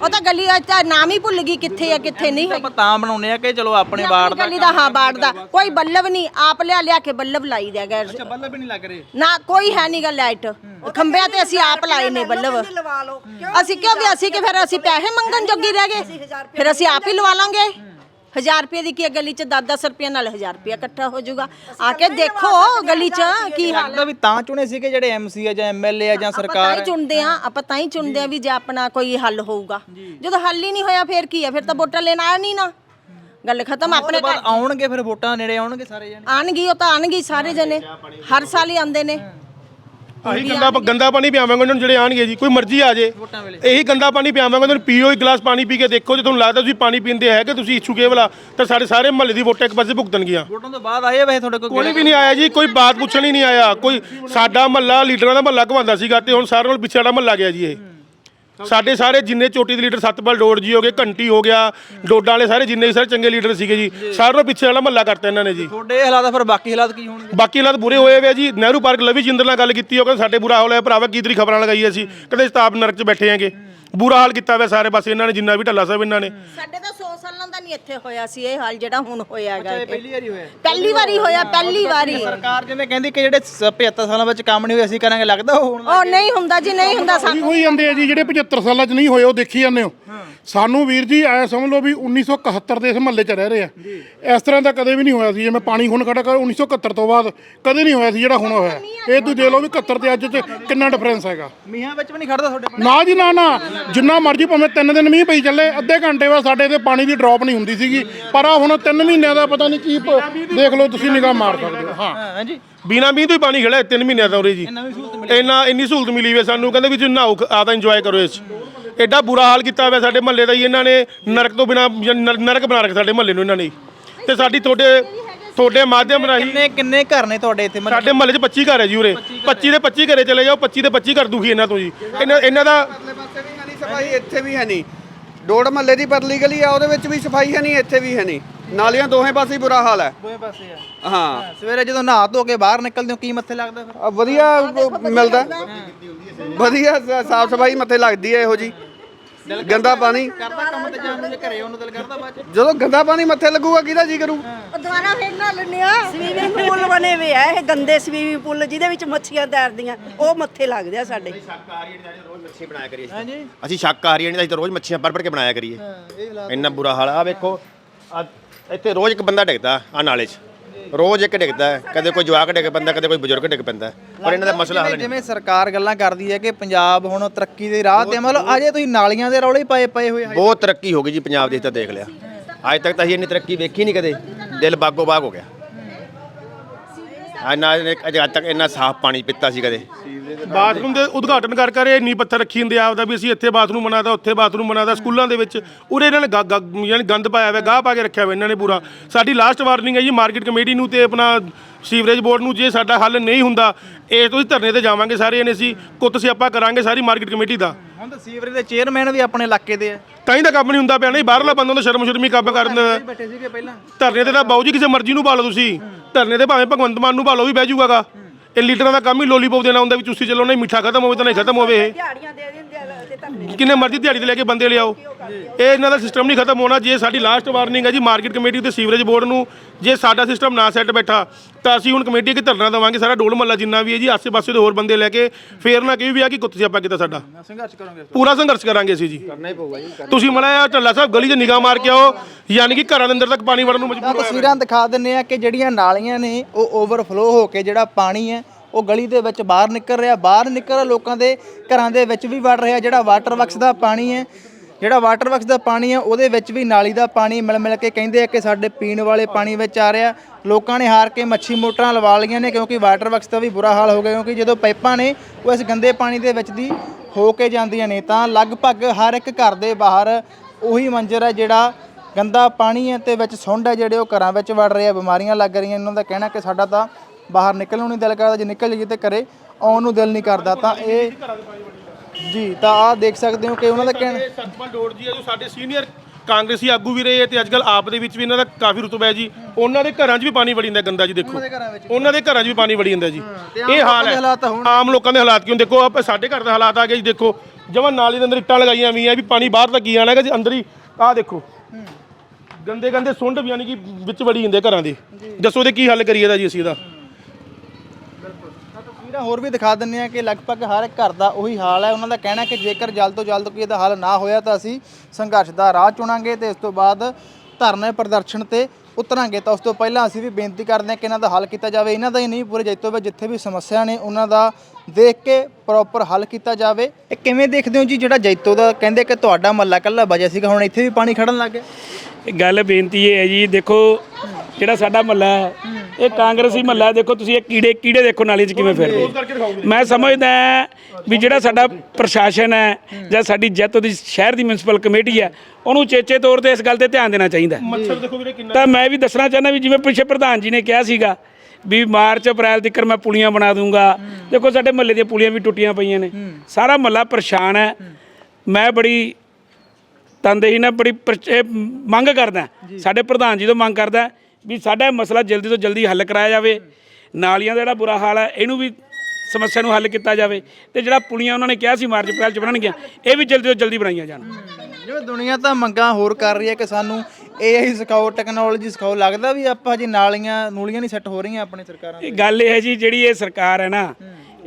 ਉਹ ਤਾਂ ਗਲੀ ਦਾ ਨਾਮ ਹੀ ਭੁੱਲ ਗਈ ਕਿੱਥੇ ਹੈ ਕਿੱਥੇ ਨਹੀਂ ਹੈ ਆਪਾਂ ਤਾਂ ਬਣਾਉਨੇ ਆ ਕਿ ਚਲੋ ਆਪਣੇ ਆਪਣੀ ਦਾ ਗਲੀ ਦਾ ਹਾਂ ਬਾੜ ਦਾ। ਕੋਈ ਬੱਲਬ ਨਹੀਂ ਆਪ ਲਿਆ ਲਿਆ ਕੇ ਬੱਲਬ ਲਾਈ ਦਿਆ ਗਿਆ ਅੱਛਾ ਬੱਲਬ ਵੀ ਨਹੀਂ ਲੱਗ ਰਹੇ। ਨਾ ਕੋਈ ਹੈ ਨਹੀਂਗਾ ਲਾਈਟ। ਖੰਭਿਆਂ ਤੇ ਅਸੀਂ ਆਪ ਲਾਏ ਨੇ ਬੱਲਬ। ਅਸੀਂ ਕਿਉਂ ਵੀ ਅਸੀਂ ਕਿ ਫਿਰ ਅਸੀਂ ਪੈਸੇ ਮੰਗਣ ਜੋਗੀ ਰਹਿ ਗਏ? ਫਿਰ ਅਸੀਂ ਆਪ ਹੀ ਲਵਾ ਲਾਂਗੇ। 1000 ਰੁਪਏ ਦੀ ਕੀ ਹੈ, ਗਲੀ ਚ 10-10 ਰੁਪਏ ਨਾਲ 1000 ਰੁਪਏ ਇਕੱਠਾ ਹੋ ਜਾਊਗਾ। ਆ ਕੇ ਦੇਖੋ ਗਲੀ ਚ ਕੀ ਹਾਲ ਲੱਗਦਾ ਵੀ ਤਾਂ ਚੁਣੇ ਸੀਗੇ ਜਿਹੜੇ ਐਮਸੀ ਆ ਜਾਂ ਐਮਐਲਏ ਆ ਜਾਂ ਆਪਾਂ ਤਾਂ ਸਰਕਾਰ ਹੀ ਚੁਣਦੇ ਆ ਆਪਾਂ ਤਾਂ ਹੀ ਚੁਣਦੇ ਆ ਵੀ ਜੇ ਆਪਣਾ ਕੋਈ ਹੱਲ ਹੋਊਗਾ। ਜਦੋਂ ਹੱਲ ਹੀ ਨਹੀਂ ਹੋਇਆ ਫਿਰ ਕੀ ਹੈ ਫਿਰ ਤਾਂ ਵੋਟਾਂ ਲੈਣ ਆਇਆ ਨਹੀਂ ਨਾ। ਗੱਲ ਖਤਮ ਆਪਣੇ ਬਾਅਦ ਆਉਣਗੇ ਫਿਰ ਵੋਟਾਂ ਨੇੜੇ ਆਉਣਗੇ ਸਾਰੇ ਜਣੇ। ਆਣਗੀ ਉਹ ਤਾਂ ਆਣਗੀ ਸਾਰੇ ਜਣੇ। ਹਰ ਸਾਲ ਹੀ ਆਉਂਦੇ ਨੇ। ਆਹੀ ਗੰਦਾ ਗੰਦਾ ਪਾਣੀ ਪਿਆਵਾਂਗੇ ਉਹਨਾਂ ਨੂੰ ਜਿਹੜੇ ਆਣਗੇ ਜੀ ਕੋਈ ਮਰਜ਼ੀ ਆ ਜੇ। ਇਹੀ ਗੰਦਾ ਪਾਣੀ ਪਿਆਵਾਂਗੇ ਉਹਨਾਂ ਨੂੰ ਪੀਓ ਇੱਕ ਗਲਾਸ ਪਾਣੀ ਪੀ ਕੇ ਦੇਖੋ ਜੇ ਤੁਹਾਨੂੰ ਲੱਗਦਾ ਤੁਸੀਂ ਪਾਣੀ ਪੀਂਦੇ ਹੈ ਕਿ ਤੁਸੀਂ ਇਛੂਗੇ ਵਾਲਾ ਤਾਂ ਸਾਡੇ ਸਾਰੇ ਮਹੱਲੇ ਦੀ ਵੋਟਾਂ ਇੱਕ ਪਾਸੇ ਭੁਗਤਣਗੀਆਂ ਵੋਟਾਂ ਤੋਂ ਬਾਅਦ ਆਏ ਵੈਸੇ ਤੁਹਾਡੇ ਕੋਲ ਕੋਈ ਵੀ ਨਹੀਂ ਆਇਆ ਜੀ ਕੋਈ ਬਾਤ ਪੁੱਛਣ ਹੀ ਨਹੀਂ ਆਇਆ। ਕੋਈ ਸਾਡਾ ਮਹੱਲਾ ਲੀਡਰਾਂ ਦਾ ਮਹੱਲਾ ਘਵਾਉਂਦਾ ਸੀਗਾ ਤੇ ਹੁਣ ਸਾਰਿਆਂ ਨਾਲ ਪਿਛੜਾ ਮਹੱਲਾ ਗਿਆ ਜੀ ਇਹ। ਸਾਡੇ ਸਾਰੇ ਜਿੰਨੇ ਚੋਟੀ ਦੇ ਲੀਡਰ ਸਤਪਾਲ ਡੋੜ ਜੀ ਹੋ ਗਏ ਘੰਟੀ ਹੋ ਗਿਆ ਡੋਡਾਂ ਵਾਲੇ ਸਾਰੇ ਜਿੰਨੇ ਵੀ ਸਾਰੇ ਚੰਗੇ ਲੀਡਰ ਸੀਗੇ ਜੀ ਸਾਰਿਆਂ ਨੂੰ ਪਿੱਛੇ ਵਾਲਾ ਮਹੱਲਾ ਕਰਤਾ ਇਹਨਾਂ ਨੇ ਜੀ। ਤੁਹਾਡੇ ਇਹ ਹਾਲਾਤ ਆ, ਫਿਰ ਬਾਕੀ ਹਾਲਾਤ ਕੀ ਹੋਣਗੇ? ਬਾਕੀ ਹਾਲਾਤ ਬੁਰੇ ਹੋਏ ਵੇ ਜੀ ਨਹਿਰੂ ਪਾਰਕ ਲਵੀ ਜਿੰਦਰ ਨਾਲ ਗੱਲ ਕੀਤੀ ਉਹ ਕਹਿੰਦੇ ਸਾਡੇ ਬੁਰਾ ਹਾਲ ਹੋਇਆ ਭਰਾਵਾ ਕੀ ਤਰੀ ਖਬਰਾਂ ਲਗਾਈ ਅਸੀਂ ਕਹਿੰਦੇ ਸਤਾਪ ਨਰਕ 'ਚ ਬੈਠੇ ਆਂਗੇ ਬੁਰਾ ਹਾਲ ਕੀਤਾ ਵੇ ਸਾਰੇ ਪਾਸੇ ਇਹਨਾਂ ਨੇ ਜਿੰਨਾ ਵੀ ਢੱਲਾ ਸਾਹਿਬ ਇਹਨਾਂ ਨੇ। ਸਾਡੇ ਤਾਂ 100 ਸਾਲਾਂ ਸਾਲਾਂ ਦਾ ਨਹੀਂ ਇੱਥੇ ਹੋਇਆ ਸੀ ਇਹ ਹਾਲ ਜਿਹੜਾ ਹੁਣ ਹੋਇਆ ਹੈਗਾ ਇਹ ਪਹਿਲੀ ਵਾਰੀ ਹੋਇਆ। ਪਹਿਲੀ ਵਾਰੀ ਹੋਇਆ ਪਹਿਲੀ ਵਾਰੀ। ਸਰਕਾਰ ਜਿਵੇਂ ਕਹਿੰਦੀ ਕਿ ਜਿਹੜੇ ਸ- 75 ਸਾਲਾਂ ਵਿੱਚ ਕੰਮ ਨਹੀਂ ਹੋਇਆ ਅਸੀਂ ਕਰਾਂਗੇ ਲੱਗਦਾ ਉਹ ਹੁਣ ਉਹ ਨਹੀਂ ਹੁੰਦਾ ਜੀ ਨਹੀਂ ਹੁੰਦਾ ਵੀ ਹੋਈ ਜਾਂਦੇ ਆ ਜੀ ਜਿਹੜੇ 75 ਸਾਲਾਂ 'ਚ ਨਹੀਂ ਹੋਏ ਉਹ ਦੇਖੀ ਜਾਂਦੇ ਹੋ। ਸਾਨੂੰ ਵੀਰ ਜੀ ਐ ਸਮਝ ਲਓ ਵੀ 1971 ਦੇ ਇਸ ਮਹੱਲੇ 'ਚ ਰਹਿ ਰਹੇ ਆ। ਇਸ ਤਰ੍ਹਾਂ ਦਾ ਕਦੇ ਵੀ ਨਹੀਂ ਹੋਇਆ ਸੀ ਜਿਵੇਂ ਪਾਣੀ ਹੁਣ ਖੜਾ ਕਰ 1971 ਤੋਂ ਬਾਅਦ ਕਦੇ ਨਹੀਂ ਹੋਇਆ ਸੀ ਜਿਹੜਾ ਹੁਣ ਹੋਇਆ। ਇਹ ਤੁਸੀਂ ਦੇਖ ਲਓ ਵੀ 71 ਤੇ ਅੱਜ 'ਚ ਕਿੰਨਾ ਡਿਫਰੈਂਸ ਹੈਗਾ। ਮੀਂਹਾਂ ਵਿੱਚ ਵੀ ਨਹੀਂ ਖੜਦਾ ਤੁਹਾਡੇ ਪਾਣੀ ਨਾ ਜੀ ਨਾ ਨਾ। ਜਿੰਨਾ ਮਰਜ਼ੀ ਭਾਵੇਂ ਤਿੰਨ ਦਿਨ ਮੀਂਹ ਪਈ ਚੱਲੇ ਅੱਧੇ ਘੰਟੇ ਬਾਅਦ ਸਾਡੇ ਤੇ ਪਾਣੀ ਦੀ ਡ੍ਰੌਪ ਨਹੀਂ ਹੁੰਦੀ ਸੀਗੀ। ਪਰ ਆ ਹੁਣ ਤਿੰਨ ਮਹੀਨਿਆਂ ਦਾ ਪਤਾ ਨਹੀਂ ਕੀ ਪ- ਦੇਖ ਲਓ ਤੁਸੀਂ ਨਿਗਾਹ ਮਾਰ ਸਕਦੇ ਹੋ। ਹਾਂ। ਹਾਂ ਜੀ ਬਿਨਾ ਮੀਂਹ ਤੋਂ ਹੀ ਪਾਣੀ ਖੜਾ 3 ਮਹੀਨਿਆਂ ਦਾ ਉਰੇ ਜੀ। ਇੰਨਾ ਇੰਨੀ ਸਹੂਲਤ ਮਿਲੀ ਵੇ ਸਾਨੂੰ ਕਹਿੰਦੇ ਵੀ ਤੁਸੀਂ ਨਹਾਓ ਆਦਾ ਇੰਜੋਏ ਕਰੋ ਇਸ 'ਚ। ਐਡਾ ਬੁਰਾ ਹਾਲ ਕੀਤਾ ਹੋਇਆ ਸਾਡੇ ਮਹੱਲੇ ਦਾ ਹੀ ਇਹਨਾਂ ਨੇ ਨਰਕ ਤੋਂ ਬਿਨਾ ਨਰਕ ਬਣਾ ਰੱਖਿਆ ਸਾਡੇ ਮਹੱਲੇ ਨੂੰ ਇਹਨਾਂ ਨੇ। ਤੇ ਸਾਡੀ ਤੁਹਾਡੇ ਤੁਹਾਡੇ ਮਾਧਿਅਮ ਰਾਹੀਂ ਕਿੰਨੇ ਕਿੰਨੇ ਘਰ ਨੇ ਤੁਹਾਡੇ ਇੱਥੇ ਸਾਡੇ ਮਹੱਲੇ 'ਚ 25 ਘਰ ਹੈ ਜੀ ਉਰੇ। 25 ਦੇ 25 ਘਰੇ ਚਲੇ ਜਾਓ 25 ਦੇ 25 ਘਰ ਦੁਖੀ ਇਹਨਾਂ ਤੋਂ ਜੀ। ਇਹਨਾਂ ਇਹਨਾਂ ਦਾ ਸਫ਼ਾਈ ਇੱਥੇ ਵੀ ਹੈ ਨਹੀਂ। ਡੋੜ ਮਹੱਲੇ ਦੀ ਪਰਲੀ ਗਲੀ ਆ ਉਹਦੇ ਵਿੱਚ ਵੀ ਸਫ਼ਾਈ ਹੈ ਨਹੀਂ ਇੱਥੇ ਵੀ ਹੈ ਨਹੀਂ। ਨਾਲੀਆਂ ਦੋਹੇ ਪਾਸੇ ਹੀ ਬੁਰਾ ਹਾਲ ਹੈ। ਦੋਵੇਂ ਪਾਸੇ ਆ ਹਾਂ। ਸਵੇਰੇ ਜਦੋਂ ਨਹਾ ਧੋ ਕੇ ਬਾਹਰ ਨਿਕਲਦੇ ਹੋ ਕੀ ਮੱਥੇ ਲੱਗਦਾ ਫਿਰ? ਆ ਵਧੀਆ ਉਹ ਮਿਲਦਾ। ਵਧੀਆ ਸਾਫ਼ ਸਫ਼ਾਈ ਮੱਥੇ ਲੱਗਦੀ ਹੈ ਇਹੋ ਜੀ। ਗੰਦਾ ਪਾਣੀ। ਕਰਦਾ ਕੰਮ ਤੇ ਜਾਣ ਨੂੰ ਜੇ ਘਰੇ ਉਹਨੂੰ ਦਿਲ ਕਰਦਾ ਬਾਅਦ ਚ। ਜਦੋਂ ਗੰਦਾ ਪਾਣੀ ਮੱਥੇ ਲੱਗੂਗਾ ਕਿਹਦਾ ਜੀ ਕਰੂ? ਦੁਬਾਰਾ ਫੇਰ ਨਾ ਲੈਣਿਆ ਸਵੀਮਿੰਗ ਪੂਲ ਬਣੇ ਹੋਏ ਆ ਇਹ ਗੰਦੇ ਸਵੀਮਿੰਗ ਪੂਲ ਜਿਹਦੇ ਵਿੱਚ ਮੱਛੀਆਂ ਤੈਰਦੀਆਂ ਉਹ ਮੱਥੇ ਲੱਗਦੇ ਆ ਸਾਡੇ। ਮੱਛੀ ਬਣਾਇਆ ਕਰੀਏ। ਅਸੀਂ ਹਾਂਜੀ ਤਾਂ। ਅਸੀਂ ਸ਼ਾਕਾਹਾਰੀ ਅਸੀਂ ਤਾਂ ਰੋਜ਼ ਮੱਛੀਆਂ ਪੜ ਪੜ ਕੇ ਬਣਾਇਆ ਕਰੀਏ। ਇੰਨਾ ਬੁਰਾ ਹਾਲ ਆ ਵੇਖੋ। ਆ ਇੱਥੇ ਰੋਜ਼ ਇੱਕ ਬੰਦਾ ਡਿੱਗਦਾ ਆ ਨਾਲੇ 'ਚ। ਰੋਜ਼ ਇੱਕ ਡਿੱਗਦਾ ਹੈ। ਕਦੇ ਕੋਈ ਜਵਾਕ ਡਿੱਗ ਪੈਂਦਾ ਕਦੇ ਕੋਈ ਬਜ਼ੁਰਗ ਡਿੱਗ ਪੈਂਦਾ। ਪਰ ਇਹਨਾਂ ਦਾ ਮਸਲਾ ਹੱਲ ਨਹੀਂ। ਜਿਵੇਂ ਸਰਕਾਰ ਗੱਲਾਂ ਕਰਦੀ ਹੈ ਕਿ ਪੰਜਾਬ ਹੁਣ ਤਰੱਕੀ ਦੇ ਰਾਹ ਤੇ ਆ, ਮਤਲਬ ਅਜੇ ਤੁਸੀਂ ਨਾਲੀਆਂ ਦੇ ਰੌਲੇ ਪਏ ਪਏ ਹੋਏ ਆ। ਬਹੁਤ ਤਰੱਕੀ ਹੋ ਗਈ ਜੀ ਪੰਜਾਬ ਦੀ ਤਾਂ ਦੇਖ ਲਿਆ। ਅੱਜ ਤੱਕ ਤਾਂ ਅਸੀਂ ਇੰਨੀ ਤਰੱਕੀ ਵੇਖੀ ਨਹੀਂ ਕਦੇ। ਦਿਲ ਬਾਗੋ ਬਾਗ ਹੋ ਗਿਆ। ਇੰਨਾ ਅੱਜ ਤੱਕ ਇੰਨਾ ਸਾਫ਼ ਪਾਣੀ ਪੀਤਾ ਸੀ ਕਦੇ। ਬਾਥਰੂਮ ਦੇ ਉਦਘਾਟਨ ਕਰ ਕਰ ਇਹ ਨੀ ਪੱਥਰ ਰੱਖੀ ਹੁੰਦੇ ਆਪਦਾ ਵੀ ਅਸੀਂ ਇੱਥੇ ਬਾਥਰੂਮ ਬਣਾਦਾ ਉੱਥੇ ਬਾਥਰੂਮ ਬਣਾਦਾ ਸਕੂਲਾਂ ਦੇ ਵਿੱਚ। ਉਰੇ ਇਹਨਾਂ ਨੇ ਗ- ਗ- ਯਾਨੀ ਗੰਦ ਪਾਇਆ ਹੋਇਆ ਗਾਹ ਪਾ ਕੇ ਰੱਖਿਆ ਹੋਇਆ ਇਹਨਾਂ ਨੇ ਪੂਰਾ। ਸਾਡੀ ਲਾਸਟ ਵਾਰਨਿੰਗ ਹੈ ਜੀ ਮਾਰਕੀਟ ਕਮੇਟੀ ਨੂੰ ਤੇ ਆਪਣਾ ਸੀਵਰੇਜ ਬੋਰਡ ਨੂੰ ਜੇ ਸਾਡਾ ਹੱਲ ਨਹੀਂ ਹੁੰਦਾ ਇਹ ਤੋਂ ਹੀ ਧਰਨੇ ਤੇ ਜਾਵਾਂਗੇ ਸਾਰੇ ਇਹਨੇ ਅਸੀਂ ਕੁੱਤ ਸਿਆਪਾ ਕਰਾਂਗੇ ਸਾਰੀ ਮਾਰਕੀਟ ਕਮੇਟੀ ਦਾ। ਹੁਣ ਤਾਂ ਸੀਵਰੇਜ ਦੇ ਚੇਅਰਮੈਨ ਵੀ ਆਪਣੇ ਇਲਾਕੇ ਦੇ ਆ। ਤਾਂ ਹੀ ਤਾਂ ਕੰਮ ਨਹੀਂ ਹੁੰਦਾ ਪਿਆ ਨਹੀਂ ਬਾਹਰਲਾ ਬੰਦਾ ਤਾਂ ਸ਼ਰਮ ਸ਼ਰਮੀ ਕੰਮ ਕਰ ਦਿੰਦਾ ਬੈਠੇ ਸੀਗੇ ਪਹਿਲਾਂ। ਧਰਨੇ ਤੇ ਤਾਂ ਬਾਊ ਜੀ ਕਿਸੇ ਮਰਜ਼ੀ ਨੂੰ ਭਾਲੋ ਤੁਸੀਂ। ਧਰਨੇ ਤੇ ਭਾਵੇਂ ਭਗਵੰਤ ਮਾਨ ਨੂੰ ਭਾਲੋ ਵੀ ਬਹਿ ਜਾਊਗਾ ਇਹ ਲੀਡਰਾਂ ਦਾ ਕੰਮ ਹੀ ਲੋਲੀਪੌਪ ਦੇਣਾ ਹੁੰਦਾ ਵੀ ਤੁਸੀਂ ਚਲੋ ਨਹੀਂ ਮਿੱਠਾ ਖਤਮ ਹੋਵੇ ਤਾਂ ਨਹੀਂ ਖਤਮ ਹੋਵੇ ਇਹ। ਦਿਹਾੜੀਆਂ ਦੇ ਦਿੰਦੇ ਆ ਤੇ ਧਰਨੇ ਕਿੰਨੇ ਮਰਜ਼ੀ ਦਿਹਾੜੀ ਤੇ ਲੈ ਕੇ ਬੰਦੇ ਲਿਆਓ। ਇਹ ਇਹਨਾਂ ਦਾ ਸਿਸਟਮ ਨਹੀਂ ਖਤਮ ਹੋਣਾ ਜੇ ਸਾਡੀ ਲਾਸਟ ਵਾਰਨਿੰਗ ਹੈ ਜੀ ਮਾਰਕੀਟ ਕਮੇਟੀ ਤੇ ਸੀਵਰੇਜ ਬੋਰਡ ਨੂੰ ਜੇ ਸਾਡਾ ਸਿਸਟਮ ਨਾ ਸੈੱਟ ਬੈਠਾ ਤਾਂ ਅਸੀਂ ਹੁਣ ਕਮੇਟੀ ਅੱਗੇ ਧਰਨਾ ਦੇਵਾਂਗੇ ਸਾਰਾ ਡੋਲ ਮੱਲਾ ਜਿੰਨਾ ਵੀ ਹੈ ਜੀ ਆਸੇ-ਪਾਸੇ ਦੇ ਹੋਰ ਬੰਦੇ ਲੈ ਕੇ ਫੇਰ ਨਾ ਕਹੀ ਵੀ ਆ ਕਿ ਕੁੱਤ ਸਿਆਪਾ ਕੀਤਾ ਸਾਡਾ। ਸੰਘਰਸ਼ ਕਰੋਗੇ ਪੂਰਾ ਸੰਘਰਸ਼ ਕਰਾਂਗੇ ਅਸੀਂ ਜੀ। ਕਰਨਾ ਹੀ ਪਊਗਾ ਜੀ ਤੁਸੀਂ ਮੜਾ ਢੱਲਾ ਸਾਹਿਬ ਗਲੀ 'ਚ ਨਿਗਾਹ ਮਾਰ ਕੇ ਆਓ ਯਾਨੀ ਕਿ ਘਰਾਂ ਦੇ ਅੰਦਰ ਤੱਕ ਪਾਣੀ ਵੜਨ ਨੂੰ ਮਜਬੂਰ ਹੋਇਆ ਤਸਵੀਰਾਂ ਦਿਖਾ ਦਿੰਨੇ ਆ ਕਿ ਜਿਹੜੀਆਂ ਨਾਲੀਆਂ ਨੇ ਉਹ ਓਵਰਫਲੋ ਹੋ ਕੇ ਜਿਹੜਾ ਪਾਣੀ ਹੈ ਉਹ ਗਲੀ ਦੇ ਵਿੱਚ ਬਾਹਰ ਨਿਕਲ ਰਿਹਾ। ਬਾਹਰ ਨਿਕਲ ਰਿਹਾ ਲੋਕਾਂ ਦੇ ਘਰਾਂ ਦੇ ਵਿੱਚ ਵੀ ਵੜ ਰਿਹਾ ਜਿਹੜਾ ਵਾਟਰ ਵਰਕਸ ਦਾ ਪਾਣੀ ਹੈ। ਜਿਹੜਾ ਵਾਟਰ ਵਰਕਸ ਦਾ ਪਾਣੀ ਹੈ ਉਹਦੇ ਵਿੱਚ ਵੀ ਨਾਲੀ ਦਾ ਪਾਣੀ ਮਿਲ ਮਿਲ ਕੇ ਕਹਿੰਦੇ ਆ ਕਿ ਸਾਡੇ ਪੀਣ ਵਾਲੇ ਪਾਣੀ ਵਿੱਚ ਆ ਰਿਹਾ। ਲੋਕਾਂ ਨੇ ਹਾਰ ਕੇ ਮੱਛੀ ਮੋਟਰਾਂ ਲਵਾ ਲਈਆਂ ਨੇ ਕਿਉਂਕਿ ਵਾਟਰ ਵਰਕਸ ਦਾ ਵੀ ਬੁਰਾ ਹਾਲ ਹੋ ਗਿਆ, ਕਿਉਂਕਿ ਜਦੋਂ ਪਾਈਪਾਂ ਨੇ, ਉਹ ਇਸ ਗੰਦੇ ਪਾਣੀ ਦੇ ਵਿੱਚ ਦੀ ਹੋ ਕੇ ਜਾਂਦੀਆਂ ਨੇ, ਤਾਂ ਲਗਭਗ ਹਰ ਇੱਕ ਘਰ ਦੇ ਬਾਹਰ ਉਹੀ ਮੰਜ਼ਰ ਹੈ ਜਿਹੜਾ ਗੰਦਾ ਪਾਣੀ ਹੈ ਤੇ ਵਿੱਚ ਸੁੰਡ ਹੈ ਜਿਹੜੇ ਉਹ ਘਰਾਂ ਵਿੱਚ ਵੜ ਰਹੇ ਆ, ਬਿਮਾਰੀਆਂ ਲੱਗ ਰਹੀਆਂ ਇਹਨਾਂ ਦਾ ਕਹਿਣਾ ਕਿ ਸਾਡਾ ਤਾਂ ਬਾਹਰ ਨਿਕਲਣ ਨੂੰ ਨਹੀਂ ਦਿਲ ਕਰਦਾ, ਜੇ ਨਿਕਲ ਜਾਈਏ ਤੇ ਘਰੇ ਆਉਣ ਨੂੰ ਦਿਲ ਨਹੀਂ ਕਰਦਾ। ਤਾਂ ਇਹ ਜੀ ਤਾਂ ਆਹ ਦੇਖ ਸਕਦੇ ਹੋ ਕਿ ਉਹਨਾਂ ਦਾ ਕਹਿਣਾ ਸਤਪਾਲ ਡੋੜ ਜੀ ਹੈ ਜੋ ਸਾਡੇ ਸੀਨੀਅਰ ਕਾਂਗਰਸੀ ਆਗੂ ਵੀ ਰਹੇ ਤੇ ਅੱਜ ਕੱਲ ਆਪ ਦੇ ਵਿੱਚ ਵੀ ਇਹਨਾਂ ਦਾ ਕਾਫੀ ਰੁਤਬਾ ਹੈ ਜੀ। ਉਹਨਾਂ ਦੇ ਘਰਾਂ 'ਚ ਵੀ ਪਾਣੀ ਵੜੀ ਜਾਂਦਾ ਗੰਦਾ ਜੀ ਦੇਖੋ। ਉਹਨਾਂ ਦੇ ਘਰਾਂ 'ਚ ਵੀ ਪਾਣੀ ਵੜੀ ਜਾਂਦਾ ਜੀ। ਇਹ ਹਾਲ ਹੈ। ਹਾਲਾਤ ਹੁਣ- ਆਮ ਲੋਕਾਂ ਦੇ ਹਾਲਾਤ ਕਿਉਂ? ਦੇਖੋ ਆਪ ਸਾਡੇ ਘਰ ਦੇ ਹਾਲਾਤ ਆ ਗਏ ਜੀ ਦੇਖੋ। ਜਮਾਂ ਨਾਲੀ ਦੇ ਅੰਦਰ ਇੱਟਾਂ ਲਗਾਈਆਂ ਹੋਈਆਂ ਵੀ ਪਾਣੀ ਬਾਹਰ ਤੱਕ ਕੀ ਆਣਾ ਹੈਗਾ ਜੀ ਅੰਦਰ ਹੀ। ਆਹ ਦੇਖੋ। ਗੰਦੇ ਗੰਦੇ ਸੁੰਡ ਵੀ ਯਾਨੀ ਕਿ ਵਿੱਚ ਵੜੀ ਜਾਂਦੇ ਘਰਾਂ ਦੇ। ਦੱਸੋ ਇਹਦੇ ਕੀ ਹੱਲ ਕਰੀਏ ਦਾ ਜੀ ਅਸੀਂ ਇਹਦਾ? ਤਸਵੀਰਾਂ ਹੋਰ ਵੀ ਦਿਖਾ ਦਿੰਨੇ ਆ ਕਿ ਲਗਭਗ ਹਰ ਇੱਕ ਘਰ ਦਾ ਉਹੀ ਹਾਲ ਹੈ। ਉਹਨਾਂ ਦਾ ਕਹਿਣਾ ਕਿ ਜੇਕਰ ਜਲਦ ਤੋਂ ਜਲਦ ਕੋਈ ਇਹਦਾ ਹੱਲ ਨਾ ਹੋਇਆ ਤਾਂ ਅਸੀਂ ਸੰਘਰਸ਼ ਦਾ ਰਾਹ ਚੁਣਾਂਗੇ ਤੇ ਇਸ ਤੋਂ ਬਾਅਦ ਧਰਨੇ ਪ੍ਰਦਰਸ਼ਨ ਤੇ ਉਤਰਾਂਗੇ। ਤਾਂ ਉਸ ਤੋਂ ਪਹਿਲਾਂ ਅਸੀਂ ਵੀ ਬੇਨਤੀ ਕਰਦੇ ਹਾਂ ਕਿ ਇਹਨਾਂ ਦਾ ਹੱਲ ਕੀਤਾ ਜਾਵੇ। ਇਹਨਾਂ ਦਾ ਹੀ ਨਹੀਂ, ਪੂਰੇ ਜੈਤੋ ਵਿੱਚ ਜਿੱਥੇ ਵੀ ਸਮੱਸਿਆ ਨੇ, ਉਹਨਾਂ ਦਾ ਦੇਖ ਕੇ ਪ੍ਰੋਪਰ ਹੱਲ ਕੀਤਾ ਜਾਵੇ। ਇਹ ਕਿਵੇਂ ਦੇਖਦੇ ਹੋ ਜੀ ਜਿਹੜਾ ਜੈਤੋ ਦਾ ਕਹਿੰਦੇ ਕਿ ਤੁਹਾਡਾ ਮੱਲਾ ਕੱਲਾ ਵਜਿਆ ਸੀਗਾ, ਹੁਣ ਇੱਥੇ ਵੀ ਪਾਣੀ ਖੜਨ ਲੱਗ ਗਿਆ? ਗੱਲ ਬੇਨਤੀ ਇਹ ਹੈ ਜੀ, ਦੇਖੋ ਜਿਹੜਾ ਸਾਡਾ ਮਹੱਲਾ ਹੈ ਇਹ ਕਾਂਗਰਸੀ ਮਹੱਲਾ ਦੇਖੋ ਤੁਸੀਂ ਇਹ ਕੀੜੇ ਕੀੜੇ ਦੇਖੋ ਨਾਲੀ 'ਚ ਕਿਵੇਂ ਫਿਰਦੇ। ਮੈਂ ਸਮਝਦਾ ਵੀ ਜਿਹੜਾ ਸਾਡਾ ਪ੍ਰਸ਼ਾਸਨ ਹੈ ਜਾਂ ਸਾਡੀ ਜੈਤੋ ਦੀ ਸ਼ਹਿਰ ਦੀ ਮਿਊਨਿਸਪਲ ਕਮੇਟੀ ਹੈ ਉਹਨੂੰ ਚੇਚੇ ਤੌਰ ਤੇ ਇਸ ਗੱਲ ਤੇ ਧਿਆਨ ਦੇਣਾ ਚਾਹੀਦਾ ਹੈ। ਮੱਛਰ ਦੇਖੋ ਵੀਰੇ ਕਿੰਨਾ ਤਾਂ ਮੈਂ ਵੀ ਦੱਸਣਾ ਚਾਹੁੰਦਾ ਵੀ ਜਿਵੇਂ ਪਿੱਛੇ ਪ੍ਰਧਾਨ ਜੀ ਨੇ ਕਿਹਾ ਸੀਗਾ ਵੀ ਮਾਰਚ ਅਪ੍ਰੈਲ ਤੱਕ ਮੈਂ ਪੁਲੀਆਂ ਬਣਾ ਦੂੰਗਾ। ਦੇਖੋ ਸਾਡੇ ਮਹੱਲੇ ਦੀਆਂ ਪੁਲੀਆਂ ਵੀ ਟੁੱਟੀਆਂ ਪਈਆਂ ਨੇ। ਸਾਰਾ ਮਹੱਲਾ ਪਰੇਸ਼ਾਨ ਹੈ। ਮੈਂ ਬੜੀ ਤਨਦੇਹੀ ਨਾਲ ਬੜੀ ਮੰਗ ਕਰਦਾ। ਸਾਡੇ ਪ੍ਰਧਾਨ ਜੀ ਤੋਂ ਮੰਗ ਕਰਦਾ ਵੀ ਸਾਡਾ ਇਹ ਮਸਲਾ ਜਲਦੀ ਤੋਂ ਜਲਦੀ ਹੱਲ ਕਰਾਇਆ ਜਾਵੇ। ਨਾਲੀਆਂ ਦਾ ਜਿਹੜਾ ਬੁਰਾ ਹਾਲ ਹੈ ਇਹਨੂੰ ਵੀ ਸਮੱਸਿਆ ਨੂੰ ਹੱਲ ਕੀਤਾ ਜਾਵੇ ਤੇ ਜਿਹੜਾ ਪੁਲੀਆਂ ਉਹਨਾਂ ਨੇ ਕਿਹਾ ਸੀ ਮਾਰਚ ਅਪ੍ਰੈਲ ਚ ਬਣਨਗੀਆਂ ਇਹ ਵੀ ਜਲਦੀ ਤੋਂ ਜਲਦੀ ਬਣਾਈਆਂ ਜਾਣ। ਜਿਵੇਂ ਦੁਨੀਆ ਤਾਂ ਮੰਗਾਂ ਹੋਰ ਕਰ ਰਹੀ ਹੈ ਕਿ ਸਾਨੂੰ ਏਆਈ ਸਿਖਾਓ ਟੈਕਨੋਲੋਜੀ ਸਿਖਾਓ ਲੱਗਦਾ ਵੀ ਆਪਾਂ ਜੀ ਨਾਲੀਆਂ ਨੂਲੀਆਂ ਨਹੀਂ ਸੈੱਟ ਹੋ ਰਹੀਆਂ ਆਪਣੇ ਸਰਕਾਰਾਂ ਇਹ ਗੱਲ ਇਹ ਹੈ ਜੀ ਜਿਹੜੀ ਇਹ ਸਰਕਾਰ ਹੈ ਨਾ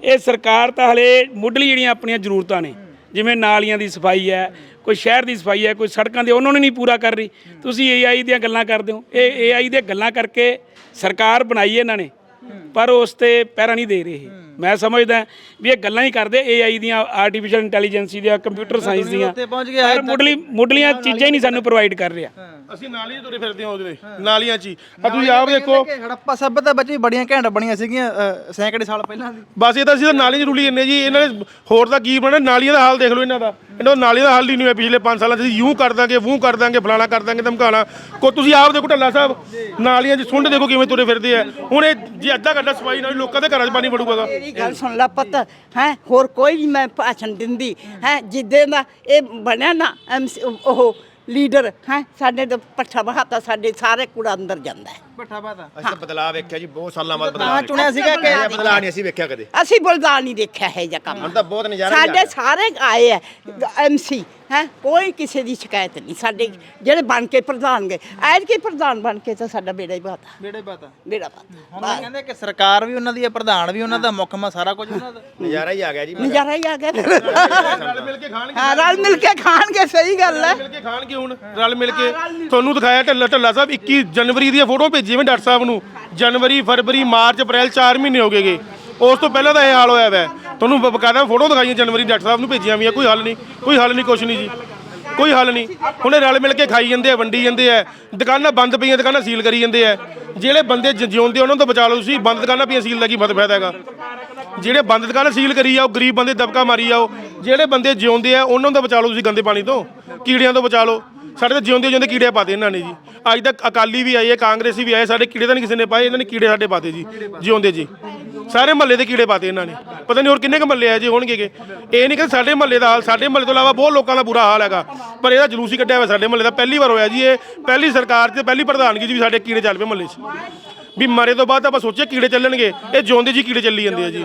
ਇਹ ਸਰਕਾਰ ਤਾਂ ਹਲੇ ਮੁੱਢਲੀ ਜਿਹੜੀਆਂ ਆਪਣੀਆਂ ਜ਼ਰੂਰਤਾਂ ਨੇ ਜਿਵੇਂ ਨਾਲੀਆਂ ਦੀ ਸਫ਼ਾਈ ਹੈ, ਕੋਈ ਸ਼ਹਿਰ ਦੀ ਸਫ਼ਾਈ ਹੈ, ਕੋਈ ਸੜਕਾਂ ਦੀ, ਉਹਨਾਂ ਨੇ ਨਹੀਂ ਪੂਰਾ ਕਰ ਰਹੀ। ਤੁਸੀਂ ਏਆਈ ਦੀਆਂ ਗੱਲਾਂ ਕਰਦੇ ਹੋ। ਇਹ ਏਆਈ ਦੀਆਂ ਗੱਲਾਂ ਕਰਕੇ ਸਰਕਾਰ ਬਣਾਈ ਇਹਨਾਂ ਨੇ। ਪਰ ਉਸ ਤੇ ਪੈਰਾ ਨਹੀਂ ਦੇ ਰਹੇ ਮੈਂ ਸਮਝਦਾ ਵੀ ਇਹ ਗੱਲਾਂ ਹੀ ਕਰਦੇ ਏਆਈ ਦੀਆਂ ਆਰਟੀਫੀਸ਼ੀਅਲ ਇੰਟੈਲੀਜੈਂਸੀ ਦੀਆਂ ਕੰਪਿਊਟਰ ਸਾਇੰਸ ਦੀਆਂ। ਪਰ ਮੁੱਢਲੀ ਮੁੱਢਲੀਆਂ ਚੀਜ਼ਾਂ ਹੀ ਨਹੀਂ ਸਾਨੂੰ ਪ੍ਰੋਵਾਈਡ ਕਰ ਰਿਹਾ। ਅਸੀਂ ਨਾਲੀਆਂ ਤੁਰੇ ਫਿਰਦੇ ਹਾਂ ਉਹਦੇ ਨਾਲੀਆਂ 'ਚ ਹੀ। ਆ ਤੁਸੀਂ ਆਪ ਦੇਖੋ। ਹੜੱਪਾ ਸਭਿਅਤਾ ਵਿੱਚ ਵੀ ਬੜੀਆਂ ਘੈਂਟ ਬਣੀਆਂ ਸੀਗੀਆਂ ਸੈਂਕੜੇ ਸਾਲ ਪਹਿਲਾਂ ਦੀ। ਬਸ ਇਹ ਤਾਂ ਅਸੀਂ ਤਾਂ ਨਾਲੀਆਂ 'ਚ ਰੁਲੀ ਜੰਨੇ ਜੀ। ਇਹਨਾਂ ਨੇ ਹੋਰ ਤਾਂ ਕੀ ਬਣਨਾ ਨਾਲੀਆਂ ਦਾ ਹਾਲ ਦੇਖ ਲਓ ਇਹਨਾਂ ਦਾ। ਇਹਨਾਂ ਦਾ ਨਾਲੀਆਂ ਦਾ ਹੱਲ ਹੀ ਨਹੀਂ ਹੋਇਆ ਪਿਛਲੇ 5 ਸਾਲਾਂ 'ਚ। ਅਸੀਂ ਯੂੰ ਕਰ ਦਾਂਗੇ, ਵੂੰ ਕਰ ਦਾਂਗੇ, ਫਲਾਣਾ ਕਰ ਦਾਂਗੇ ਧਮਕਾਣਾ। ਕੋ ਤੁਸੀਂ ਆਪ ਦੇਖੋ ਢੱਲਾ ਸਾਹਿਬ, ਨਾਲੀਆਂ 'ਚ ਸੁੰਡ ਦੇਖੋ ਕਿਵੇਂ ਤੁਰੇ ਫਿਰਦੇ ਆ। ਹੁਣ ਇਹ ਜੇ ਅੱਧਾ ਘੰਟਾ ਸਫ਼ਾਈ ਨਾਲ ਲੋਕਾਂ ਦੇ ਘਰਾਂ 'ਚ ਪਾਣੀ ਵੜੂਗਾ ਮੇਰੀ ਗੱਲ ਸੁਣ ਲੈ ਪੁੱਤ, ਹੈ, ਹੋਰ ਕੋਈ ਵੀ ਮੈਂ ਭਾਸ਼ਣ ਦਿੰਦੀ। ਹੈ, ਜਿੱਦੇ ਦਾ ਇਹ ਬਣਿਆ ਨਾ MC ਉਹ ਲੀਡਰ, ਹੈ, ਸਾਡੇ ਦਾ ਪੱਠਾ ਬਹਾਤਾ ਸਾਡੇ ਸਾਰੇ ਕੂੜਾ ਅੰਦਰ ਜਾਂਦਾ ਹੈ। ਬੱਠਾ ਬਾਤਾ ਅਸੀਂ ਤਾਂ ਬਦਲਾਅ ਵੇਖਿਆ ਜੀ ਬਹੁਤ ਸਾਲਾਂ ਬਾਅਦ ਤਾਂ ਬਦਲਾਅ ਚੁਣਿਆ ਸੀਗਾ ਕਿ ਇਹ ਬਦਲਾਅ ਨਹੀਂ ਅਸੀਂ ਵੇਖਿਆ ਕਦੇ। ਅਸੀਂ ਬਲਦਾਰ ਨਹੀਂ ਦੇਖਿਆ ਹੈ ਜਾਂ ਕੰਮ। ਹੁਣ ਤਾਂ ਬਹੁਤ ਨਜ਼ਾਰਾ ਹੀ ਆ ਸਾਡੇ ਗਿਆ। ਸਾਰੇ ਆਏ ਹੈ ਐਮਸੀ ਹੈ ਕੋਈ ਕਿਸੇ ਦੀ ਸ਼ਿਕਾਇਤ ਨਹੀਂ। ਸਾਡੇ ਜਿਹੜੇ ਬਣ ਕੇ ਪ੍ਰਧਾਨ ਗਏ ਐਡ ਕੇ ਪ੍ਰਧਾਨ ਬਣ ਕੇ ਤਾਂ ਸਾਡਾ ਬੇੜਾ ਹੀ ਬਾਤਾ। ਬੇੜੇ ਬਾਤਾ। ਬੇੜਾ ਹੁਣ ਬਾਤਾ ਇਹ ਕਹਿੰਦੇ ਕਿ ਸਰਕਾਰ ਵੀ ਉਹਨਾਂ ਦੀ ਹੈ ਪ੍ਰਧਾਨ ਵੀ ਉਹਨਾਂ ਦਾ ਮੁੱਖ ਮਾ ਸਾਰਾ ਕੁਝ ਉਹਨਾਂ ਦਾ। ਨਜ਼ਾਰਾ ਹੀ ਆ ਗਿਆ ਜੀ। ਨਜ਼ਾਰਾ ਹੀ ਆ ਗਿਆ। ਫਿਰ। ਰਲ ਮਿਲ ਕੇ ਖਾਣਗੇ ਹਾਂ ਰਲ ਮਿਲ ਕੇ ਖਾਣਗੇ ਸਹੀ ਗੱਲ ਹੈ। ਮਿਲ ਕੇ ਖਾਣਗੇ ਹੁਣ। ਰਲ ਮਿਲ ਕੇ। ਤੁਹਾਨੂੰ ਦਿਖਾਇਆ ਢੱਲਾ ਢੱਲਾ ਸਾਹਿਬ 21 ਜਨਵਰੀ ਦੀਆਂ ਫੋਟੋ ਭੇਜੀ ਜਿਵੇਂ ਡਾਕਟਰ ਸਾਹਿਬ ਨੂੰ ਜਨਵਰੀ, ਫਰਵਰੀ, ਮਾਰਚ, ਅਪ੍ਰੈਲ 4 ਮਹੀਨੇ ਹੋ ਗਏਗੇ ਉਸ ਤੋਂ ਪਹਿਲਾਂ ਤਾਂ ਇਹ ਹਾਲ ਹੋਇਆ ਵੈ। ਤੁਹਾਨੂੰ ਬਕਾਇਦਾ ਫੋਟੋ ਦਿਖਾਈਆਂ ਜਨਵਰੀ ਡਾਕਟਰ ਸਾਹਿਬ ਨੂੰ ਭੇਜੀਆਂ ਵੀ ਆ ਕੋਈ ਹੱਲ ਨਹੀਂ, ਕੋਈ ਹੱਲ ਨਹੀਂ, ਕੁਛ ਨਹੀਂ ਜੀ। ਕੋਈ ਹੱਲ ਨਹੀਂ। ਹੁਣ ਇਹ ਰਲ ਮਿਲ ਕੇ ਖਾਈ ਜਾਂਦੇ ਆ, ਵੰਡੀ ਜਾਂਦੇ ਆ। ਦੁਕਾਨਾਂ ਬੰਦ ਪਈਆਂ, ਦੁਕਾਨਾਂ ਸੀਲ ਕਰੀ ਜਾਂਦੇ ਆ। ਜਿਹੜੇ ਬੰਦੇ ਜ- ਜਿਉਂਦੇ ਉਹਨਾਂ ਤੋਂ ਬਚਾ ਲਓ ਤੁਸੀਂ। ਬੰਦ ਦੁਕਾਨਾਂ ਪਈਆਂ, ਸੀਲ ਦਾ ਕੀ ਮਤਲਬ ਫਾਇਦਾ ਹੈਗਾ? ਜਿਹੜੇ ਬੰਦ ਦੁਕਾਨਾਂ ਸੀਲ ਕਰੀ ਜਾਓ, ਗਰੀਬ ਬੰਦੇ ਦਬਕਾ ਮਾਰੀ ਜਾਓ। ਜਿਹੜੇ ਬੰਦੇ ਜਿਉਂਦੇ ਆ, ਉਹਨਾਂ ਤੋਂ ਬਚਾ ਲਓ ਤੁਸੀਂ ਗੰਦੇ ਪਾਣੀ ਤੋਂ। ਕੀੜਿਆਂ ਤੋਂ ਬਚਾ ਲਓ। ਸਾਡੇ ਤਾਂ ਜਿਉਂਦੇ ਜਿਉਂਦੇ ਕੀੜੇ ਪਾਤੇ ਇਹਨਾਂ ਨੇ ਜੀ। ਅੱਜ ਤੱਕ ਅਕਾਲੀ ਵੀ ਆਏ ਹੈ ਕਾਂਗਰਸੀ ਵੀ ਆਏ, ਸਾਡੇ ਕੀੜੇ ਤਾਂ ਨਹੀਂ ਕਿਸੇ ਨੇ ਪਾਏ, ਇਹਨਾਂ ਨੇ ਕੀੜੇ ਸਾਡੇ ਪਾਤੇ ਜੀ, ਜਿਉਂਦੇ ਜੀ। ਸਾਰੇ ਮਹੱਲੇ ਦੇ ਕੀੜੇ ਪਾਤੇ ਇਹਨਾਂ ਨੇ। ਪਤਾ ਨਹੀਂ ਹੋਰ ਕਿੰਨੇ ਕੁ ਮਹੱਲੇ ਆ ਜੀ ਹੋਣਗੇ ਇਹ ਨਹੀਂ ਕਿ ਸਾਡੇ ਮਹੱਲੇ ਦਾ ਹਾਲ, ਸਾਡੇ ਮਹੱਲੇ ਤੋਂ ਇਲਾਵਾ ਬਹੁਤ ਲੋਕਾਂ ਦਾ ਬੁਰਾ ਹਾਲ ਹੈਗਾ। ਪਰ ਇਹਦਾ ਜਲੂਸ ਹੀ ਕੱਢਿਆ ਹੋਇਆ ਸਾਡੇ ਮਹੱਲੇ ਦਾ। ਪਹਿਲੀ ਵਾਰ ਹੋਇਆ ਜੀ ਇਹ। ਪਹਿਲੀ ਸਰਕਾਰ ਤੇ ਪਹਿਲੀ ਪ੍ਰਧਾਨਗੀ ਜੀ ਵੀ ਸਾਡੇ ਕੀੜੇ ਚੱਲ ਪਏ ਮਹੱਲੇ 'ਚ। ਵੀ ਮਰੇ ਤੋਂ ਬਾਅਦ ਆਪਾਂ ਸੋਚਿਆ ਕੀੜੇ ਚੱਲਣਗੇ। ਇਹ ਜਿਉਂਦੇ ਜੀ ਕੀੜੇ ਚੱਲੀ ਜਾਂਦੇ ਆ ਜੀ।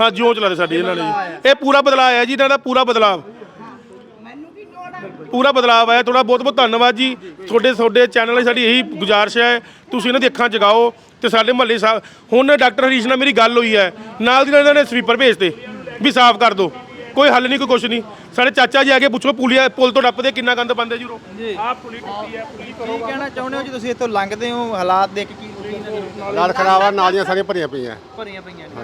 ਹਾਂ, ਜਿਉਂ ਚਲਾਦੇ ਸਾਡੇ ਇਹਨਾਂ ਨੇ ਜੀ। ਇਹ ਪੂਰਾ ਬਦਲਾਅ ਆਇਆ ਜੀ, ਇਹਨਾਂ ਦਾ ਪੂਰਾ ਬਦਲਾਅ। ਪੂਰਾ ਬਦਲਾਅ ਆਇਆ। ਤੁਹਾਡਾ ਬਹੁਤ ਬਹੁਤ ਧੰਨਵਾਦ ਜੀ। ਤੁਹਾਡੇ ਤੁਹਾਡੇ ਚੈਨਲ ਲਈ ਸਾਡੀ ਇਹੀ ਗੁਜ਼ਾਰਿਸ਼ ਹੈ। ਤੁਸੀਂ ਇਹਨਾਂ ਦੀ ਅੱਖਾਂ ਜਗਾਓ ਤੇ ਸਾਡੇ ਮਹੱਲੇ ਸਾਹਿਬ ਹੁਣ ਡਾਕਟਰ ਹਰੀਸ਼ ਨਾਲ ਮੇਰੀ ਗੱਲ ਹੋਈ ਹੈ। ਨਾਲ ਦੀ ਨਾਲ ਇਹਨਾਂ ਨੇ ਸਵੀਪਰ ਭੇਜਤੇ ਵੀ ਸਾਫ਼ ਕਰ ਦਿਓ ਕੋਈ ਹੱਲ ਨਹੀਂ ਕੋਈ ਕੁਛ ਨਹੀਂ। ਸਾਡੇ ਚਾਚਾ ਜੀ ਆ ਕੇ ਪੁੱਛੋ ਪੁਲੀਆ ਪੁਲ ਤੋਂ ਟੱਪਦੇ ਕਿੰਨਾ ਗੰਦ ਪਾਉਂਦੇ ਜੀ ਆਹ ਪੁਲੀ ਟੁੱਟੀ ਹੈ ਪੁਲੀ ਕੀ ਕਹਿਣਾ ਚਾਹੁੰਦੇ ਹੋ ਜੀ ਤੁਸੀਂ? ਇੱਥੋਂ ਲੰਘਦੇ ਹੋ ਹਾਲਾਤ ਦੇਖ ਕੇ ਕੀ ਲਾਲ ਖਰਾਵਾ ਨਾਲੀਆਂ ਸਾਰੀਆਂ ਭਰੀਆਂ ਪਈਆਂ। ਭਰੀਆਂ ਪਈਆਂ ਨੇ